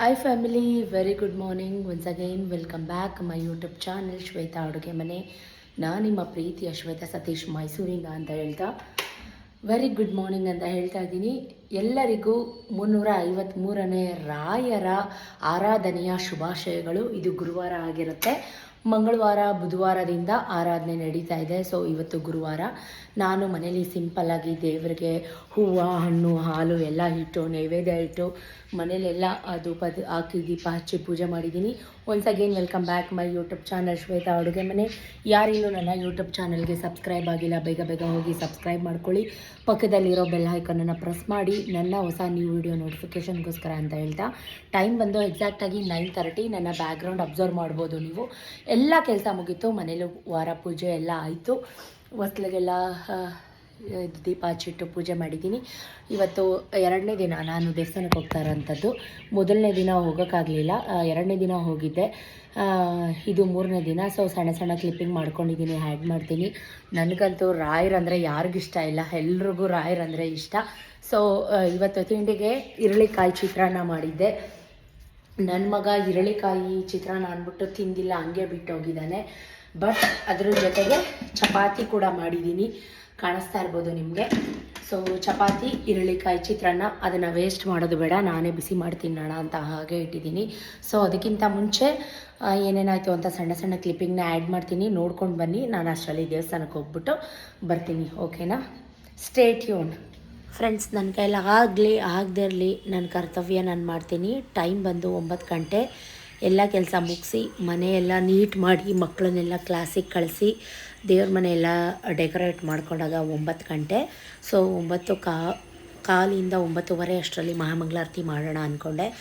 Hi family very good morning once again welcome back my YouTube channel Shweta ಅಡುಗೆ ಮನೆ ನಾನು ನಿಮ್ಮ ಪ್ರೀತಿಯ ಶ್ವೇತಾ ಸತೀಶ್ ಮೈಸೂರಿಂದ ಅಂತ ಹೇಳ್ತಾ. ವೆರಿ ಗುಡ್ ಮಾರ್ನಿಂಗ್ ಅಂತ ಹೇಳ್ತಾ ಇದ್ದೀನಿ. ಎಲ್ಲರಿಗೂ ಮುನ್ನೂರ ಐವತ್ತ್ಮೂರನೇ ರಾಯರ ಆರಾಧನೆಯ ಶುಭಾಶಯಗಳು. ಇದು ಗುರುವಾರ ಆಗಿರುತ್ತೆ. ಮಂಗಳವಾರ, ಬುಧವಾರದಿಂದ ಆರಾಧನೆ ನಡೀತಾ ಇದೆ. ಸೊ ಇವತ್ತು ಗುರುವಾರ ನಾನು ಮನೇಲಿ ಸಿಂಪಲ್ಲಾಗಿ ದೇವರಿಗೆ ಹೂವು, ಹಣ್ಣು, ಹಾಲು ಎಲ್ಲ ಇಟ್ಟು, ನೈವೇದ್ಯ ಇಟ್ಟು ಮನೇಲೆಲ್ಲ ಅದು ಪದ ಹಾಕಿ ದೀಪ ಹಚ್ಚಿ ಪೂಜೆ ಮಾಡಿದ್ದೀನಿ. Once again welcome back my YouTube channel Shweta ಅಡುಗೆ ಮನೆ. ಯಾರಿನ್ನೂ ನನ್ನ ಯೂಟ್ಯೂಬ್ ಚಾನಲ್ಗೆ ಸಬ್ಸ್ಕ್ರೈಬ್ ಆಗಿಲ್ಲ, ಬೇಗ ಬೇಗ ಹೋಗಿ ಸಬ್ಸ್ಕ್ರೈಬ್ ಮಾಡ್ಕೊಳ್ಳಿ. ಪಕ್ಕದಲ್ಲಿರೋ ಬೆಲ್ ಐಕನನ್ನು ಪ್ರೆಸ್ ಮಾಡಿ, ನನ್ನ ಹೊಸ ನ್ಯೂ ವಿಡಿಯೋ ನೋಟಿಫಿಕೇಷನ್ಗೋಸ್ಕರ ಅಂತ ಹೇಳ್ತಾ. ಟೈಮ್ ಬಂದು ಎಕ್ಸಾಕ್ಟಾಗಿ ನೈನ್ ತರ್ಟಿ ನನ್ನ ಬ್ಯಾಕ್ಗ್ರೌಂಡ್ ಅಬ್ಸರ್ವ್ ಮಾಡ್ಬೋದು ನೀವು. ಎಲ್ಲ ಕೆಲಸ ಮುಗೀತು, ಮನೇಲಿ ವಾರ ಪೂಜೆ ಎಲ್ಲ ಆಯಿತು. ಹೊಸ್ಲಿಗೆಲ್ಲ ದೀಪ ಹಚ್ಚಿಟ್ಟು ಪೂಜೆ ಮಾಡಿದ್ದೀನಿ. ಇವತ್ತು ಎರಡನೇ ದಿನ ನಾನು ದೇವಸ್ಥಾನಕ್ಕೆ ಹೋಗ್ತಾ ಇರೋಂಥದ್ದು. ಮೊದಲನೇ ದಿನ ಹೋಗೋಕ್ಕಾಗಲಿಲ್ಲ. ಎರಡನೇ ದಿನ ಹೋಗಿದ್ದೆ. ಇದು ಮೂರನೇ ದಿನ. ಸೊ ಸಣ್ಣ ಸಣ್ಣ ಕ್ಲಿಪ್ಪಿಂಗ್ ಮಾಡ್ಕೊಂಡಿದ್ದೀನಿ ಆ್ಯಡ್ ಮಾಡ್ತೀನಿ. ನನಗಂತೂ ರಾಯರಂದರೆ ಯಾರಿಗಿಷ್ಟ ಇಲ್ಲ. ಎಲ್ರಿಗೂ ರಾಯರಂದರೆ ಇಷ್ಟ. ಸೊ ಇವತ್ತು ತಿಂಡಿಗೆ ಇರಳಿಕಾಯಿ ಚಿತ್ರಾನ್ನ ಮಾಡಿದ್ದೆ. ನನ್ನ ಮಗ ಇರಳಿಕಾಯಿ ಚಿತ್ರಾನ್ನ ಅಂದ್ಬಿಟ್ಟು ತಿಂದಿಲ್ಲ, ಹಂಗೆ ಬಿಟ್ಟು ಹೋಗಿದ್ದಾನೆ ಬಟ್ ಅದ್ರ ಜೊತೆಗೆ ಚಪಾತಿ ಕೂಡ ಮಾಡಿದ್ದೀನಿ. ಕಾಣಿಸ್ತಾ ಇರ್ಬೋದು ನಿಮಗೆ. ಸೊ ಚಪಾತಿ, ಈರುಳ್ಳಿಕಾಯಿ ಚಿತ್ರಾನ್ನ ಅದನ್ನು ವೇಸ್ಟ್ ಮಾಡೋದು ಬೇಡ. ನಾನೇ ಬಿಸಿ ಮಾಡಿ ತಿನ್ನೋಣ ಅಂತ ಹಾಗೆ ಇಟ್ಟಿದ್ದೀನಿ. ಸೊ ಅದಕ್ಕಿಂತ ಮುಂಚೆ ಏನೇನಾಯಿತು ಅಂತ ಸಣ್ಣ ಸಣ್ಣ ಕ್ಲಿಪ್ಪಿಂಗ್ನ ಆ್ಯಡ್ ಮಾಡ್ತೀನಿ. ನೋಡ್ಕೊಂಡು ಬನ್ನಿ. ನಾನು ಅಷ್ಟರಲ್ಲಿ ದೇವಸ್ಥಾನಕ್ಕೆ ಹೋಗ್ಬಿಟ್ಟು ಬರ್ತೀನಿ. ಓಕೆನಾ ಸ್ಟೇಟ್ ಯೂನ್ ಫ್ರೆಂಡ್ಸ್ ನನ್ನ ಕೈಲಿ ಆಗಲಿ, ಆಗದೇ ಇರಲಿ. ನನ್ನ ಕರ್ತವ್ಯ ನಾನು ಮಾಡ್ತೀನಿ. ಟೈಮ್ ಬಂದು ಒಂಬತ್ತು ಗಂಟೆ. ಎಲ್ಲ ಕೆಲಸ ಮುಗಿಸಿ, ಮನೆಯೆಲ್ಲ ನೀಟ್ ಮಾಡಿ ಮಕ್ಕಳನ್ನೆಲ್ಲ ಕ್ಲಾಸಿಗೆ ಕಳಿಸಿ, ದೇವ್ರ ಮನೆಯೆಲ್ಲ ಡೆಕೋರೇಟ್ ಮಾಡ್ಕೊಂಡಾಗ ಒಂಬತ್ತು ಗಂಟೆ. ಸೊ ಒಂಬತ್ತು ಕಾ, ಕಾಲಿಂದ ಒಂಬತ್ತುವರೆ ಅಷ್ಟರಲ್ಲಿ ಮಹಾಮಂಗಳಾರತಿ ಮಾಡೋಣ ಅಂದ್ಕೊಂಡೆ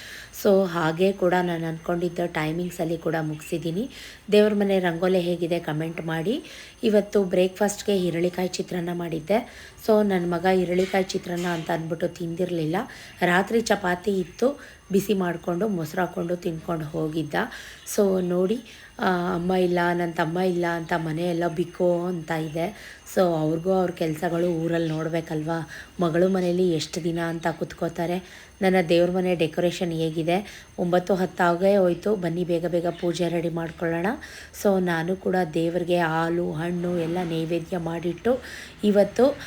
ಸೊ ಹಾಗೆ ಕೂಡ ನಾನು ಅಂದ್ಕೊಂಡಿದ್ದ ಟೈಮಿಂಗ್ಸಲ್ಲಿ ಕೂಡ ಮುಗಿಸಿದ್ದೀನಿ. ದೇವ್ರ ಮನೆ ರಂಗೋಲೆ ಹೇಗಿದೆ ಕಮೆಂಟ್ ಮಾಡಿ. ಇವತ್ತು ಬ್ರೇಕ್ಫಾಸ್ಟ್ಗೆ ಹಿರಳಿಕಾಯಿ ಚಿತ್ರಾನ್ನ ಮಾಡಿದ್ದೆ. ಸೊ ನನ್ನ ಮಗ ಹಿರಳಿಕಾಯಿ ಚಿತ್ರಾನ್ನ ಅಂತ ಅಂದ್ಬಿಟ್ಟು ತಿಂದಿರಲಿಲ್ಲ. ರಾತ್ರಿ ಚಪಾತಿ ಇತ್ತು. ಬಿಸಿ ಮಾಡಿಕೊಂಡು ಮೊಸರು ಹಾಕ್ಕೊಂಡು ತಿನ್ಕೊಂಡು ಹೋಗಿದ್ದ. ಸೊ ನೋಡಿ ಅಮ್ಮ ಇಲ್ಲ ನನ್ನ ತಮ್ಮ ಇಲ್ಲ ಅಂತ ಮನೆಯೆಲ್ಲ ಬಿಕ್ಕೋ ಅಂತ ಇದೆ. ಸೊ ಅವ್ರಿಗೂ ಅವ್ರ ಕೆಲಸಗಳು ಊರಲ್ಲಿ ನೋಡಬೇಕಲ್ವಾ? ಮಗಳು ಮನೇಲಿ ಎಷ್ಟು ದಿನ ಅಂತ ಕುತ್ಕೋತಾರೆ? ನನ್ನ ದೇವ್ರ ಮನೆ ಡೆಕೋರೇಷನ್ ಹೇಗಿದೆ? ಒಂಬತ್ತು ಹತ್ತಾಗೇ ಹೋಯಿತು. ಬನ್ನಿ, ಬೇಗ ಬೇಗ ಪೂಜೆ ರೆಡಿ ಮಾಡ್ಕೊಳ್ಳೋಣ. ಸೊ, ನಾನು ಕೂಡ ದೇವರಿಗೆ ಹಾಲು, ಹಣ್ಣು ಎಲ್ಲ ನೈವೇದ್ಯ ಮಾಡಿಟ್ಟು ಇವತ್ತು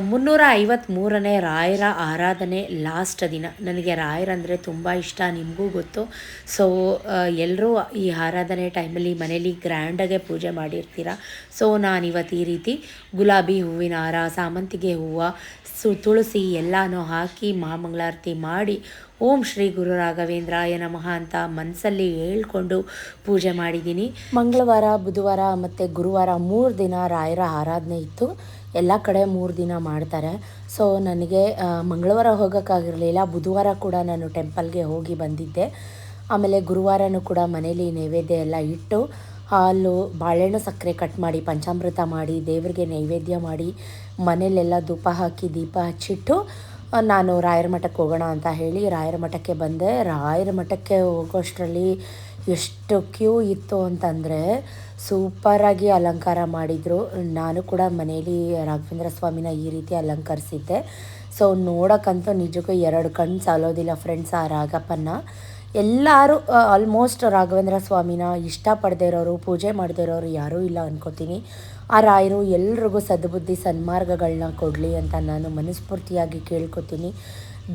ಮುನ್ನೂರ ಐವತ್ತ್ಮೂರನೇ ರಾಯರ ಆರಾಧನೆ ಲಾಸ್ಟ್ ದಿನ. ನನಗೆ ರಾಯರಂದರೆ ತುಂಬ ಇಷ್ಟ, ನಿಮಗೂ ಗೊತ್ತು. ಸೊ ಎಲ್ಲರೂ ಈ ಆರಾಧನೆ ಟೈಮಲ್ಲಿ ಮನೇಲಿ ಗ್ರ್ಯಾಂಡಾಗೆ ಪೂಜೆ ಮಾಡಿರ್ತೀರ? ಸೊ, ನಾನಿವತ್ತು ಈ ರೀತಿ ಗುಲಾಬಿ ಹೂವಿನ ಹಾರ, ಸಾಮಂತಿಗೆ ಹೂವು ಸು ತುಳಸಿ ಎಲ್ಲನೂ ಹಾಕಿ ಮಹಾಮಂಗಳಾರತಿ ಮಾಡಿ ಓಂ ಶ್ರೀ ಗುರು ರಾಘವೇಂದ್ರಾಯ ನಮಃ ಅಂತ ಮನಸ್ಸಲ್ಲಿ ಹೇಳ್ಕೊಂಡು ಪೂಜೆ ಮಾಡಿದ್ದೀನಿ. ಮಂಗಳವಾರ, ಬುಧವಾರ ಮತ್ತು ಗುರುವಾರ ಮೂರು ದಿನ ರಾಯರ ಆರಾಧನೆ ಇತ್ತು. ಎಲ್ಲ ಕಡೆ ಮೂರು ದಿನ ಮಾಡ್ತಾರೆ. ಸೊ ನನಗೆ ಮಂಗಳವಾರ ಹೋಗೋಕ್ಕಾಗಿರಲಿಲ್ಲ. ಬುಧವಾರ ಕೂಡ ನಾನು ಟೆಂಪಲ್ಗೆ ಹೋಗಿ ಬಂದಿದ್ದೆ. ಆಮೇಲೆ ಗುರುವಾರನೂ ಕೂಡ ಮನೇಲಿ ನೈವೇದ್ಯ ಎಲ್ಲ ಇಟ್ಟು ಹಾಲು, ಬಾಳೆಹಣ್ಣು ಸಕ್ಕರೆ ಕಟ್ ಮಾಡಿ, ಪಂಚಾಮೃತ ಮಾಡಿ, ದೇವರಿಗೆ ನೈವೇದ್ಯ ಮಾಡಿ ಮನೇಲೆಲ್ಲ ಧೂಪ ಹಾಕಿ ದೀಪ ಹಚ್ಚಿಟ್ಟು ನಾನು ರಾಯರ ಮಠಕ್ಕೆ ಹೋಗೋಣ ಅಂತ ಹೇಳಿ ರಾಯರ ಮಠಕ್ಕೆ ಬಂದೆ. ರಾಯರ ಮಠಕ್ಕೆ ಹೋಗೋಷ್ಟರಲ್ಲಿ ಎಷ್ಟು ಕ್ಯೂ ಇತ್ತು ಅಂತಂದರೆ ಸೂಪರಾಗಿ ಅಲಂಕಾರ ಮಾಡಿದರು. ನಾನು ಕೂಡ ಮನೇಲಿ ರಾಘವೇಂದ್ರ ಸ್ವಾಮಿನ ಈ ರೀತಿ ಅಲಂಕರಿಸಿದ್ದೆ. ಸೊ, ನೋಡೋಕ್ಕಂತೂ ನಿಜಕ್ಕೂ ಎರಡು ಕಣ್ಣು ಸಾಲೋದಿಲ್ಲ ಫ್ರೆಂಡ್ಸ್ ಆ ರಾಗಪ್ಪನ ಎಲ್ಲರೂ ಆಲ್ಮೋಸ್ಟ್ ರಾಘವೇಂದ್ರ ಸ್ವಾಮಿನ ಇಷ್ಟಪಡದೇ ಇರೋರು, ಪೂಜೆ ಮಾಡದೇ ಇರೋರು ಯಾರೂ ಇಲ್ಲ ಅನ್ಕೋತೀನಿ. ಆ ರಾಯರು ಎಲ್ರಿಗೂ ಸದ್ಬುದ್ಧಿ ಸನ್ಮಾರ್ಗಗಳನ್ನ ಕೊಡಲಿ ಅಂತ ನಾನು ಮನಸ್ಫೂರ್ತಿಯಾಗಿ ಕೇಳ್ಕೊತೀನಿ.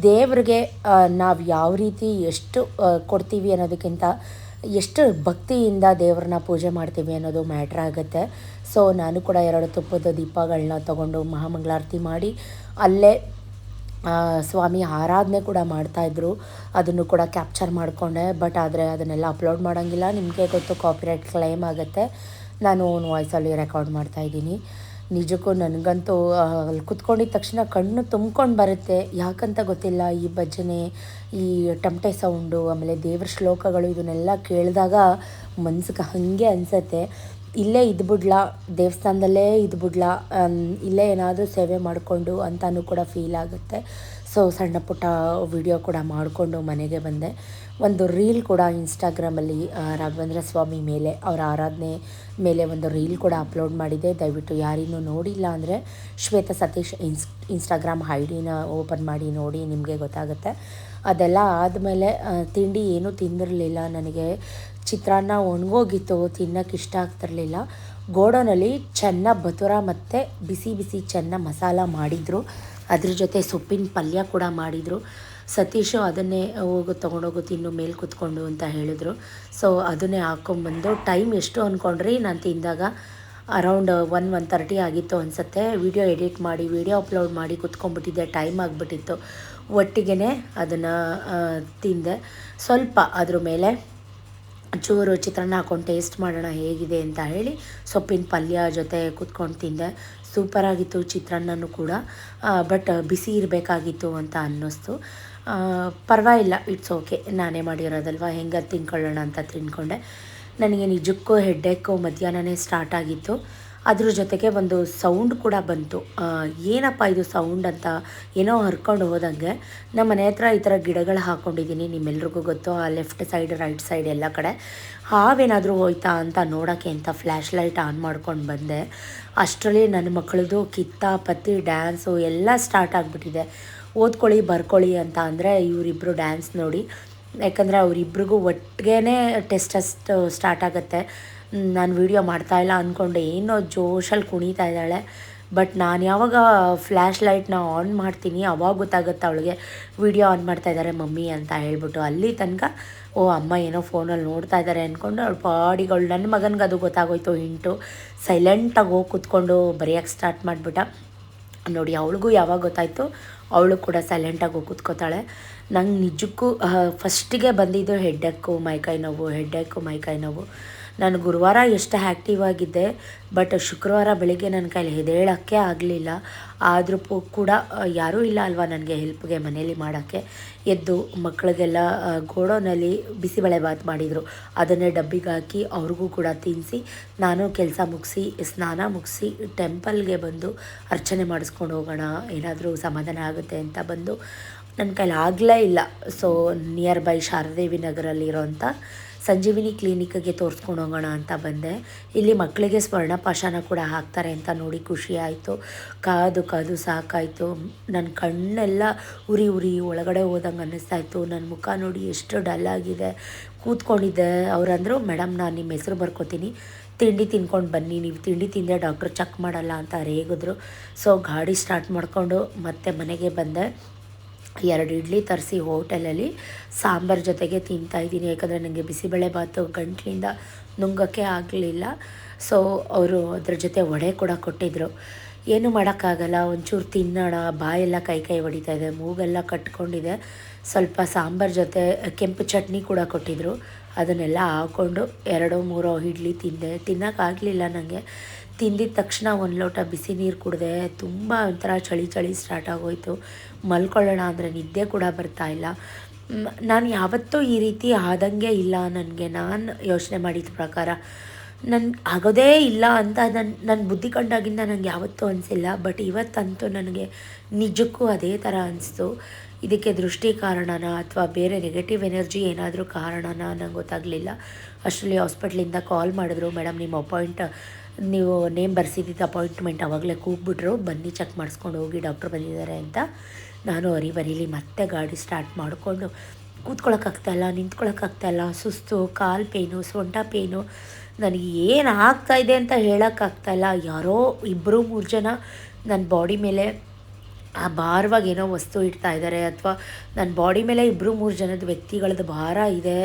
ದೇವ್ರಿಗೆ ನಾವು ಯಾವ ರೀತಿ ಎಷ್ಟು ಕೊಡ್ತೀವಿ ಅನ್ನೋದಕ್ಕಿಂತ ಎಷ್ಟು ಭಕ್ತಿಯಿಂದ ದೇವ್ರನ್ನ ಪೂಜೆ ಮಾಡ್ತೀವಿ ಅನ್ನೋದು ಮ್ಯಾಟ್ರ್ ಆಗುತ್ತೆ. ಸೊ, ನಾನು ಕೂಡ ಎರಡು ತುಪ್ಪದ ದೀಪಗಳನ್ನ ತಗೊಂಡು ಮಹಾಮಂಗಳಾರತಿ ಮಾಡಿ ಅಲ್ಲೇ ಸ್ವಾಮಿ ಆರಾಧನೆ ಕೂಡ ಮಾಡ್ತಾಯಿದ್ರು ಅದನ್ನು ಕೂಡ ಕ್ಯಾಪ್ಚರ್ ಮಾಡಿಕೊಂಡೆ. ಬಟ್ ಆದರೆ ಅದನ್ನೆಲ್ಲ ಅಪ್ಲೋಡ್ ಮಾಡೋಂಗಿಲ್ಲ. ನಿಮಗೆ ಗೊತ್ತು, ಕಾಪಿರೈಟ್ ಕ್ಲೈಮ್ ಆಗುತ್ತೆ. ನಾನು ಓನ್ ವಾಯ್ಸಲ್ಲಿ ರೆಕಾರ್ಡ್ ಮಾಡ್ತಾಯಿದ್ದೀನಿ ನಿಜಕ್ಕೂ ನನಗಂತೂ ಅಲ್ಲಿ ಕುತ್ಕೊಂಡಿದ್ದ ತಕ್ಷಣ ಕಣ್ಣು ತುಂಬ್ಕೊಂಡು ಬರುತ್ತೆ. ಯಾಕಂತ ಗೊತ್ತಿಲ್ಲ, ಈ ಭಜನೆ, ಈ ಟಮಟೆ ಸೌಂಡು, ಆಮೇಲೆ ದೇವ್ರ ಶ್ಲೋಕಗಳು ಇದನ್ನೆಲ್ಲ ಕೇಳಿದಾಗ ಮನ್ಸಿಗೆ ಹಾಗೆ ಅನಿಸತ್ತೆ. ಇಲ್ಲೇ ಇದ್ಬಿಡ್ಲಾ, ದೇವಸ್ಥಾನದಲ್ಲೇ ಇದ್ಬಿಡ್ಲಾ ಇಲ್ಲೇ ಏನಾದರೂ ಸೇವೆ ಮಾಡಿಕೊಂಡು ಅಂತಲೂ ಕೂಡ ಫೀಲ್ ಆಗುತ್ತೆ. ಸೊ ಸಣ್ಣ ಪುಟ್ಟ ವಿಡಿಯೋ ಕೂಡ ಮಾಡಿಕೊಂಡು ಮನೆಗೆ ಬಂದೆ. ಒಂದು ರೀಲ್ ಕೂಡ ಇನ್ಸ್ಟಾಗ್ರಾಮಲ್ಲಿ ರಾಘವೇಂದ್ರ ಸ್ವಾಮಿ ಮೇಲೆ, ಅವರ ಆರಾಧನೆ ಮೇಲೆ ಒಂದು ರೀಲ್ ಕೂಡ ಅಪ್ಲೋಡ್ ಮಾಡಿದೆ. ದಯವಿಟ್ಟು ಯಾರಿಗೂ ನೋಡಿಲ್ಲ ಅಂದರೆ ಶ್ವೇತಾ ಸತೀಶ್ ಇನ್ಸ್ ಇನ್ಸ್ಟಾಗ್ರಾಮ್ ಐಡಿನ ಓಪನ್ ಮಾಡಿ ನೋಡಿ, ನಿಮಗೆ ಗೊತ್ತಾಗುತ್ತೆ. ಅದೆಲ್ಲ ಆದಮೇಲೆ ತಿಂಡಿ ಏನೂ ತಿಂದಿರಲಿಲ್ಲ. ನನಗೆ ಚಿತ್ರಾನ್ನ ಒಣಗೋಗಿತ್ತು ತಿನ್ನೋಕೆ ಇಷ್ಟ ಆಗ್ತಿರಲಿಲ್ಲ. ಗೋಡನಲ್ಲಿ ಚೆನ್ನ ಬತುರ ಮತ್ತು ಬಿಸಿ ಬಿಸಿ ಚೆನ್ನ ಮಸಾಲ ಮಾಡಿದರು. ಅದ್ರ ಜೊತೆ ಸೊಪ್ಪಿನ ಪಲ್ಯ ಕೂಡ ಮಾಡಿದರು. ಸತೀಶು ಅದನ್ನೇ ಹೋಗು, ತೊಗೊಂಡೋಗು, ತಿನ್ನು, ಮೇಲೆ ಕೂತ್ಕೊಂಡು ಅಂತ ಹೇಳಿದ್ರು. ಸೊ ಅದನ್ನೇ ಹಾಕ್ಕೊಂಬಂದು ಟೈಮ್ ಎಷ್ಟು ಅಂದ್ಕೊಂಡ್ರಿ ನಾನು ತಿಂದಾಗ ಅರೌಂಡ್ ಒನ್ ಒನ್ ತರ್ಟಿ ಆಗಿತ್ತು ಅನಿಸುತ್ತೆ. ವಿಡಿಯೋ ಎಡಿಟ್ ಮಾಡಿ ವಿಡಿಯೋ ಅಪ್ಲೋಡ್ ಮಾಡಿ ಕುತ್ಕೊಂಡ್ಬಿಟ್ಟಿದ್ದೆ. ಟೈಮ್ ಆಗಿಬಿಟ್ಟಿತ್ತು. ಒಟ್ಟಿಗೆ ಅದನ್ನು ತಿಂದೆ. ಸ್ವಲ್ಪ ಅದ್ರ ಮೇಲೆ ಚೂರು ಚಿತ್ರಾನ್ನ ಹಾಕೊಂಡು ಟೇಸ್ಟ್ ಮಾಡೋಣ ಹೇಗಿದೆ ಅಂತ ಹೇಳಿ ಸೊಪ್ಪಿನ ಪಲ್ಯ ಜೊತೆ ಕೂತ್ಕೊಂಡು ತಿಂದೆ. ಸೂಪರಾಗಿತ್ತು ಚಿತ್ರಾನ್ನನೂ ಕೂಡ. ಬಟ್ ಬಿಸಿ ಇರಬೇಕಾಗಿತ್ತು ಅಂತ ಅನ್ನಿಸ್ತು. ಪರವಾಗಿಲ್ಲ ಇಟ್ಸ್ ಓಕೆ ನಾನೇ ಮಾಡಿರೋದಲ್ವ? ಹೆಂಗೆ ತಿನ್ಕೊಳ್ಳೋಣ ಅಂತ ತಿನ್ಕೊಂಡೆ. ನನಗೆ ನಿಜಕ್ಕೂ ಹೆಡ್ಡೇಕು ಮಧ್ಯಾಹ್ನನೇ ಸ್ಟಾರ್ಟ್ ಆಗಿತ್ತು. ಅದ್ರ ಜೊತೆಗೆ ಒಂದು ಸೌಂಡ್ ಕೂಡ ಬಂತು. ಏನಪ್ಪ ಇದು ಸೌಂಡ್ ಅಂತ ಏನೋ ಹರ್ಕೊಂಡು ಹೋದಂಗೆ. ನಮ್ಮ ಮನೆ ಹತ್ರ ಈ ಥರ ಗಿಡಗಳು ಹಾಕ್ಕೊಂಡಿದ್ದೀನಿ ನಿಮ್ಮೆಲ್ರಿಗೂ ಗೊತ್ತು, ಆ ಲೆಫ್ಟ್ ಸೈಡ್ ರೈಟ್ ಸೈಡ್ ಎಲ್ಲ ಕಡೆ. ಹಾವೇನಾದರೂ ಹೋಯ್ತಾ ಅಂತ ನೋಡೋಕ್ಕೆ ಅಂತ ಫ್ಲ್ಯಾಶ್ ಲೈಟ್ ಆನ್ ಮಾಡ್ಕೊಂಡು ಬಂದೆ. ಅಷ್ಟರಲ್ಲಿ ನನ್ನ ಮಕ್ಕಳದು ಕಿತ್ತಾಪತ್ತಿ ಡ್ಯಾನ್ಸು ಎಲ್ಲ ಸ್ಟಾರ್ಟ್ ಆಗಿಬಿಟ್ಟಿದೆ. ಓದ್ಕೊಳ್ಳಿ, ಬರ್ಕೊಳ್ಳಿ ಅಂತ ಅಂದರೆ ಇವರಿಬ್ಬರು ಡ್ಯಾನ್ಸ್ ನೋಡಿ. ಯಾಕಂದರೆ ಅವರಿಬ್ರಿಗೂ ಒಟ್ಟಿಗೆ ಟೆಸ್ಟ್ ಅಷ್ಟು ಸ್ಟಾರ್ಟ್ ಆಗುತ್ತೆ. ನಾನು ವೀಡಿಯೋ ಮಾಡ್ತಾಯಿಲ್ಲ ಅಂದ್ಕೊಂಡೆ ಏನೋ ಜೋಶಲ್ಲಿ ಕುಣಿತಾ ಇದ್ದಾಳೆ. ಬಟ್ ನಾನು ಯಾವಾಗ ಫ್ಲ್ಯಾಶ್ ಲೈಟ್ನ ಆನ್ ಮಾಡ್ತೀನಿ, ಅವಾಗ ಗೊತ್ತಾಗುತ್ತೆ ಅವಳಿಗೆ. ವೀಡಿಯೋ ಆನ್ ಮಾಡ್ತಾ ಇದ್ದಾರೆ ಮಮ್ಮಿ ಅಂತ ಹೇಳ್ಬಿಟ್ಟು. ಅಲ್ಲಿ ತನಕ, ಓ, ಅಮ್ಮ ಏನೋ ಫೋನಲ್ಲಿ ನೋಡ್ತಾ ಇದ್ದಾರೆ ಅಂದ್ಕೊಂಡು ಅವಳು ಪಾಡಿಗಳು ನನ್ನ ಮಗನಿಗೆ ಅದು ಗೊತ್ತಾಗೋಯ್ತು, ಹಿಂಟು. ಸೈಲೆಂಟಾಗಿ ಹೋಗಿ ಕೂತ್ಕೊಂಡು ಬರೆಯೋಕ್ಕೆ ಸ್ಟಾರ್ಟ್ ಮಾಡಿಬಿಟ್ಟ. ನೋಡಿ, ಅವಳಿಗೂ ಯಾವಾಗ ಗೊತ್ತಾಯಿತು, ಅವಳು ಕೂಡ ಸೈಲೆಂಟಾಗಿ ಹೋಗಿ ಕೂತ್ಕೋತಾಳೆ. ನಂಗೆ ನಿಜಕ್ಕೂ ಫಸ್ಟಿಗೆ ಬಂದಿದ್ದು ಹೆಡ್ಡಕ್ಕು ಮೈಕೈ ನೋವು ಹೆಡ್ಡಕ್ಕು ಮೈಕೈ ನೋವು. ನಾನು ಗುರುವಾರ ಎಷ್ಟು ಆ್ಯಕ್ಟಿವ್ ಆಗಿದ್ದೆ ಬಟ್ ಶುಕ್ರವಾರ ಬೆಳಿಗ್ಗೆ ನನ್ನ ಕೈಲಿ ಹೆದೇಳೋಕ್ಕೆ ಆಗಲಿಲ್ಲ. ಆದರೂ ಕೂಡ ಯಾರೂ ಇಲ್ಲ ಅಲ್ವಾ ನನಗೆ ಹೆಲ್ಪ್ಗೆ ಮನೇಲಿ ಮಾಡೋಕ್ಕೆ. ಎದ್ದು ಮಕ್ಕಳಿಗೆಲ್ಲ ಗೋಡೋನಲ್ಲಿ ಬಿಸಿಬಳೆ ಬಾತ್ ಮಾಡಿದರು. ಅದನ್ನೇ ಡಬ್ಬಿಗೆ ಹಾಕಿ ಅವ್ರಿಗೂ ಕೂಡ ತಿನ್ನಿಸಿ ನಾನು ಕೆಲಸ ಮುಗಿಸಿ, ಸ್ನಾನ ಮುಗಿಸಿ ಟೆಂಪಲ್ಗೆ ಬಂದು ಅರ್ಚನೆ ಮಾಡಿಸ್ಕೊಂಡು ಹೋಗೋಣ, ಏನಾದರೂ ಸಮಾಧಾನ ಆಗುತ್ತೆ ಅಂತ ಬಂದು ನನ್ನ ಕೈಲಿ ಆಗಲೇ ಇಲ್ಲ. ಸೊ ನಿಯರ್ ಬೈ ಶಾರದೇವಿ ನಗರಲ್ಲಿರೋಂಥ ಸಂಜೀವಿನಿ ಕ್ಲಿನಿಕ್ಗೆ ತೋರಿಸ್ಕೊಂಡು ಹೋಗೋಣ ಅಂತ ಬಂದೆ. ಇಲ್ಲಿ ಮಕ್ಕಳಿಗೆ ಸ್ವರ್ಣಪಾಶನ ಕೂಡ ಹಾಕ್ತಾರೆ ಅಂತ ನೋಡಿ ಖುಷಿ ಆಯಿತು. ಕಾದು ಕಾದು ಸಾಕಾಯಿತು. ನನ್ನ ಕಣ್ಣೆಲ್ಲ ಉರಿ ಉರಿ ಒಳಗಡೆ ಹೋದಂಗೆ ಅನ್ನಿಸ್ತಾ ಇತ್ತು. ನನ್ನ ಮುಖ ನೋಡಿ ಎಷ್ಟು ಡಲ್ ಆಗಿದೆ. ಕೂತ್ಕೊಂಡಿದ್ದೆ. ಅವರಂದರು ಮೇಡಮ್, ನಾನು ನಿಮ್ಮ ಹೆಸರು ಬರ್ಕೋತೀನಿ. ತಿಂಡಿ ತಿನ್ಕೊಂಡು ಬನ್ನಿ. ನೀವು ತಿಂಡಿ ತಿಂದೆ ಡಾಕ್ಟ್ರು ಚೆಕ್ ಮಾಡಲ್ಲ ಅಂತ ರೇಗಿದ್ರು. ಸೊ ಗಾಡಿ ಸ್ಟಾರ್ಟ್ ಮಾಡಿಕೊಂಡು ಮತ್ತೆ ಮನೆಗೆ ಬಂದೆ. ಎರಡು ಇಡ್ಲಿ ತರಿಸಿ ಹೋಟೆಲಲ್ಲಿ ಸಾಂಬಾರು ಜೊತೆಗೆ ತಿಂತಾಯಿದ್ದೀನಿ ಯಾಕಂದರೆ ನನಗೆ ಬಿಸಿಬೇಳೆಬಾತು ಗಂಟಲಿಂದ ನುಂಗೋಕ್ಕೆ ಆಗಲಿಲ್ಲ. ಸೊ ಅವರು ಅದ್ರ ಜೊತೆ ವಡೆ ಕೂಡ ಕೊಟ್ಟಿದ್ದರು ಏನು ಮಾಡೋಕ್ಕಾಗಲ್ಲ, ಒಂಚೂರು ತಿನ್ನೋಣ, ಬಾಯೆಲ್ಲ ಕೈ ಕೈ ಹೊಡಿತಾ ಇದೆ, ಮೂಗೆಲ್ಲ ಕಟ್ಕೊಂಡಿದೆ. ಸ್ವಲ್ಪ ಸಾಂಬಾರು ಜೊತೆ ಕೆಂಪು ಚಟ್ನಿ ಕೂಡ ಕೊಟ್ಟಿದ್ದರು ಅದನ್ನೆಲ್ಲ ಹಾಕ್ಕೊಂಡು ಎರಡೋ ಮೂರೋ ಇಡ್ಲಿ ತಿಂದೆ. ತಿನ್ನೋಕ್ಕಾಗಲಿಲ್ಲ ನನಗೆ ತಿಂದಿದ ತಕ್ಷಣ ಒಂದು ಲೋಟ ಬಿಸಿ ನೀರು ಕುಡಿದೆ, ತುಂಬ ಒಂಥರ ಚಳಿ ಚಳಿ ಸ್ಟಾರ್ಟ್ ಆಗೋಯಿತು. ಮಲ್ಕೊಳ್ಳೋಣ ಅಂದರೆ ನಿದ್ದೆ ಕೂಡ ಬರ್ತಾ ಇಲ್ಲ. ನಾನು ಯಾವತ್ತೂ ಈ ರೀತಿ ಆದಂಗೆ ಇಲ್ಲ ನನಗೆ. ನಾನು ಯೋಚನೆ ಮಾಡಿದ ಪ್ರಕಾರ ನನ್ನ ಆಗೋದೇ ಇಲ್ಲ ಅಂತ ನನ್ನ ನನ್ನ ಬುದ್ಧಿ ಕಂಡಾಗಿಂದ ನನಗೆ ಯಾವತ್ತೂ ಅನಿಸಿಲ್ಲ. ಬಟ್ ಇವತ್ತಂತೂ ನನಗೆ ನಿಜಕ್ಕೂ ಅದೇ ಥರ ಅನಿಸ್ತು. ಇದಕ್ಕೆ ದೃಷ್ಟಿ ಕಾರಣನ ಅಥವಾ ಬೇರೆ ನೆಗೆಟಿವ್ ಎನರ್ಜಿ ಏನಾದರೂ ಕಾರಣನ ನಂಗೆ ಗೊತ್ತಾಗಲಿಲ್ಲ. ಅಷ್ಟರಲ್ಲಿ ಹಾಸ್ಪಿಟ್ಲಿಂದ ಕಾಲ್ ಮಾಡಿದ್ರು. ಮೇಡಮ್ ನಿಮ್ಮ ಅಪಾಯಿಂಟ್ ನೀವು ನೇಮ್ ಬರ್ಸಿದ್ದಿದ್ದು ಅಪಾಯಿಂಟ್ಮೆಂಟ್ ಆವಾಗಲೇ ಕೂಗ್ಬಿಟ್ರು. ಬನ್ನಿ ಚೆಕ್ ಮಾಡಿಸ್ಕೊಂಡು ಹೋಗಿ ಡಾಕ್ಟ್ರ್ ಬಂದಿದ್ದಾರೆ ಅಂತ ನಾನು ಅರಿ ಬರೀಲಿ ಮತ್ತೆ ಗಾಡಿ ಸ್ಟಾರ್ಟ್ ಮಾಡಿಕೊಂಡು ಕೂತ್ಕೊಳ್ಳೋಕ್ಕಾಗ್ತಾಯಿಲ್ಲ ನಿಂತ್ಕೊಳ್ಳೋಕ್ಕಾಗ್ತಾಯಿಲ್ಲ ಸುಸ್ತು, ಕಾಲು ಪೇನು ಸೊಂಟ ಪೇನು ನನಗೆ ಏನು ಆಗ್ತಾಯಿದೆ ಅಂತ ಹೇಳೋಕ್ಕಾಗ್ತಾಯಿಲ್ಲ ಯಾರೋ ಇಬ್ಬರು ಮೂರು ಜನ ನನ್ನ ಬಾಡಿ ಮೇಲೆ ಆ ಭಾರವಾಗಿ ಏನೋ ವಸ್ತು ಇಡ್ತಾ ಇದ್ದಾರೆ ಅಥವಾ ನನ್ನ ಬಾಡಿ ಮೇಲೆ ಇಬ್ಬರು ಮೂರು ಜನದ ವ್ಯಕ್ತಿಗಳದ್ದು ಭಾರ ಇದೆ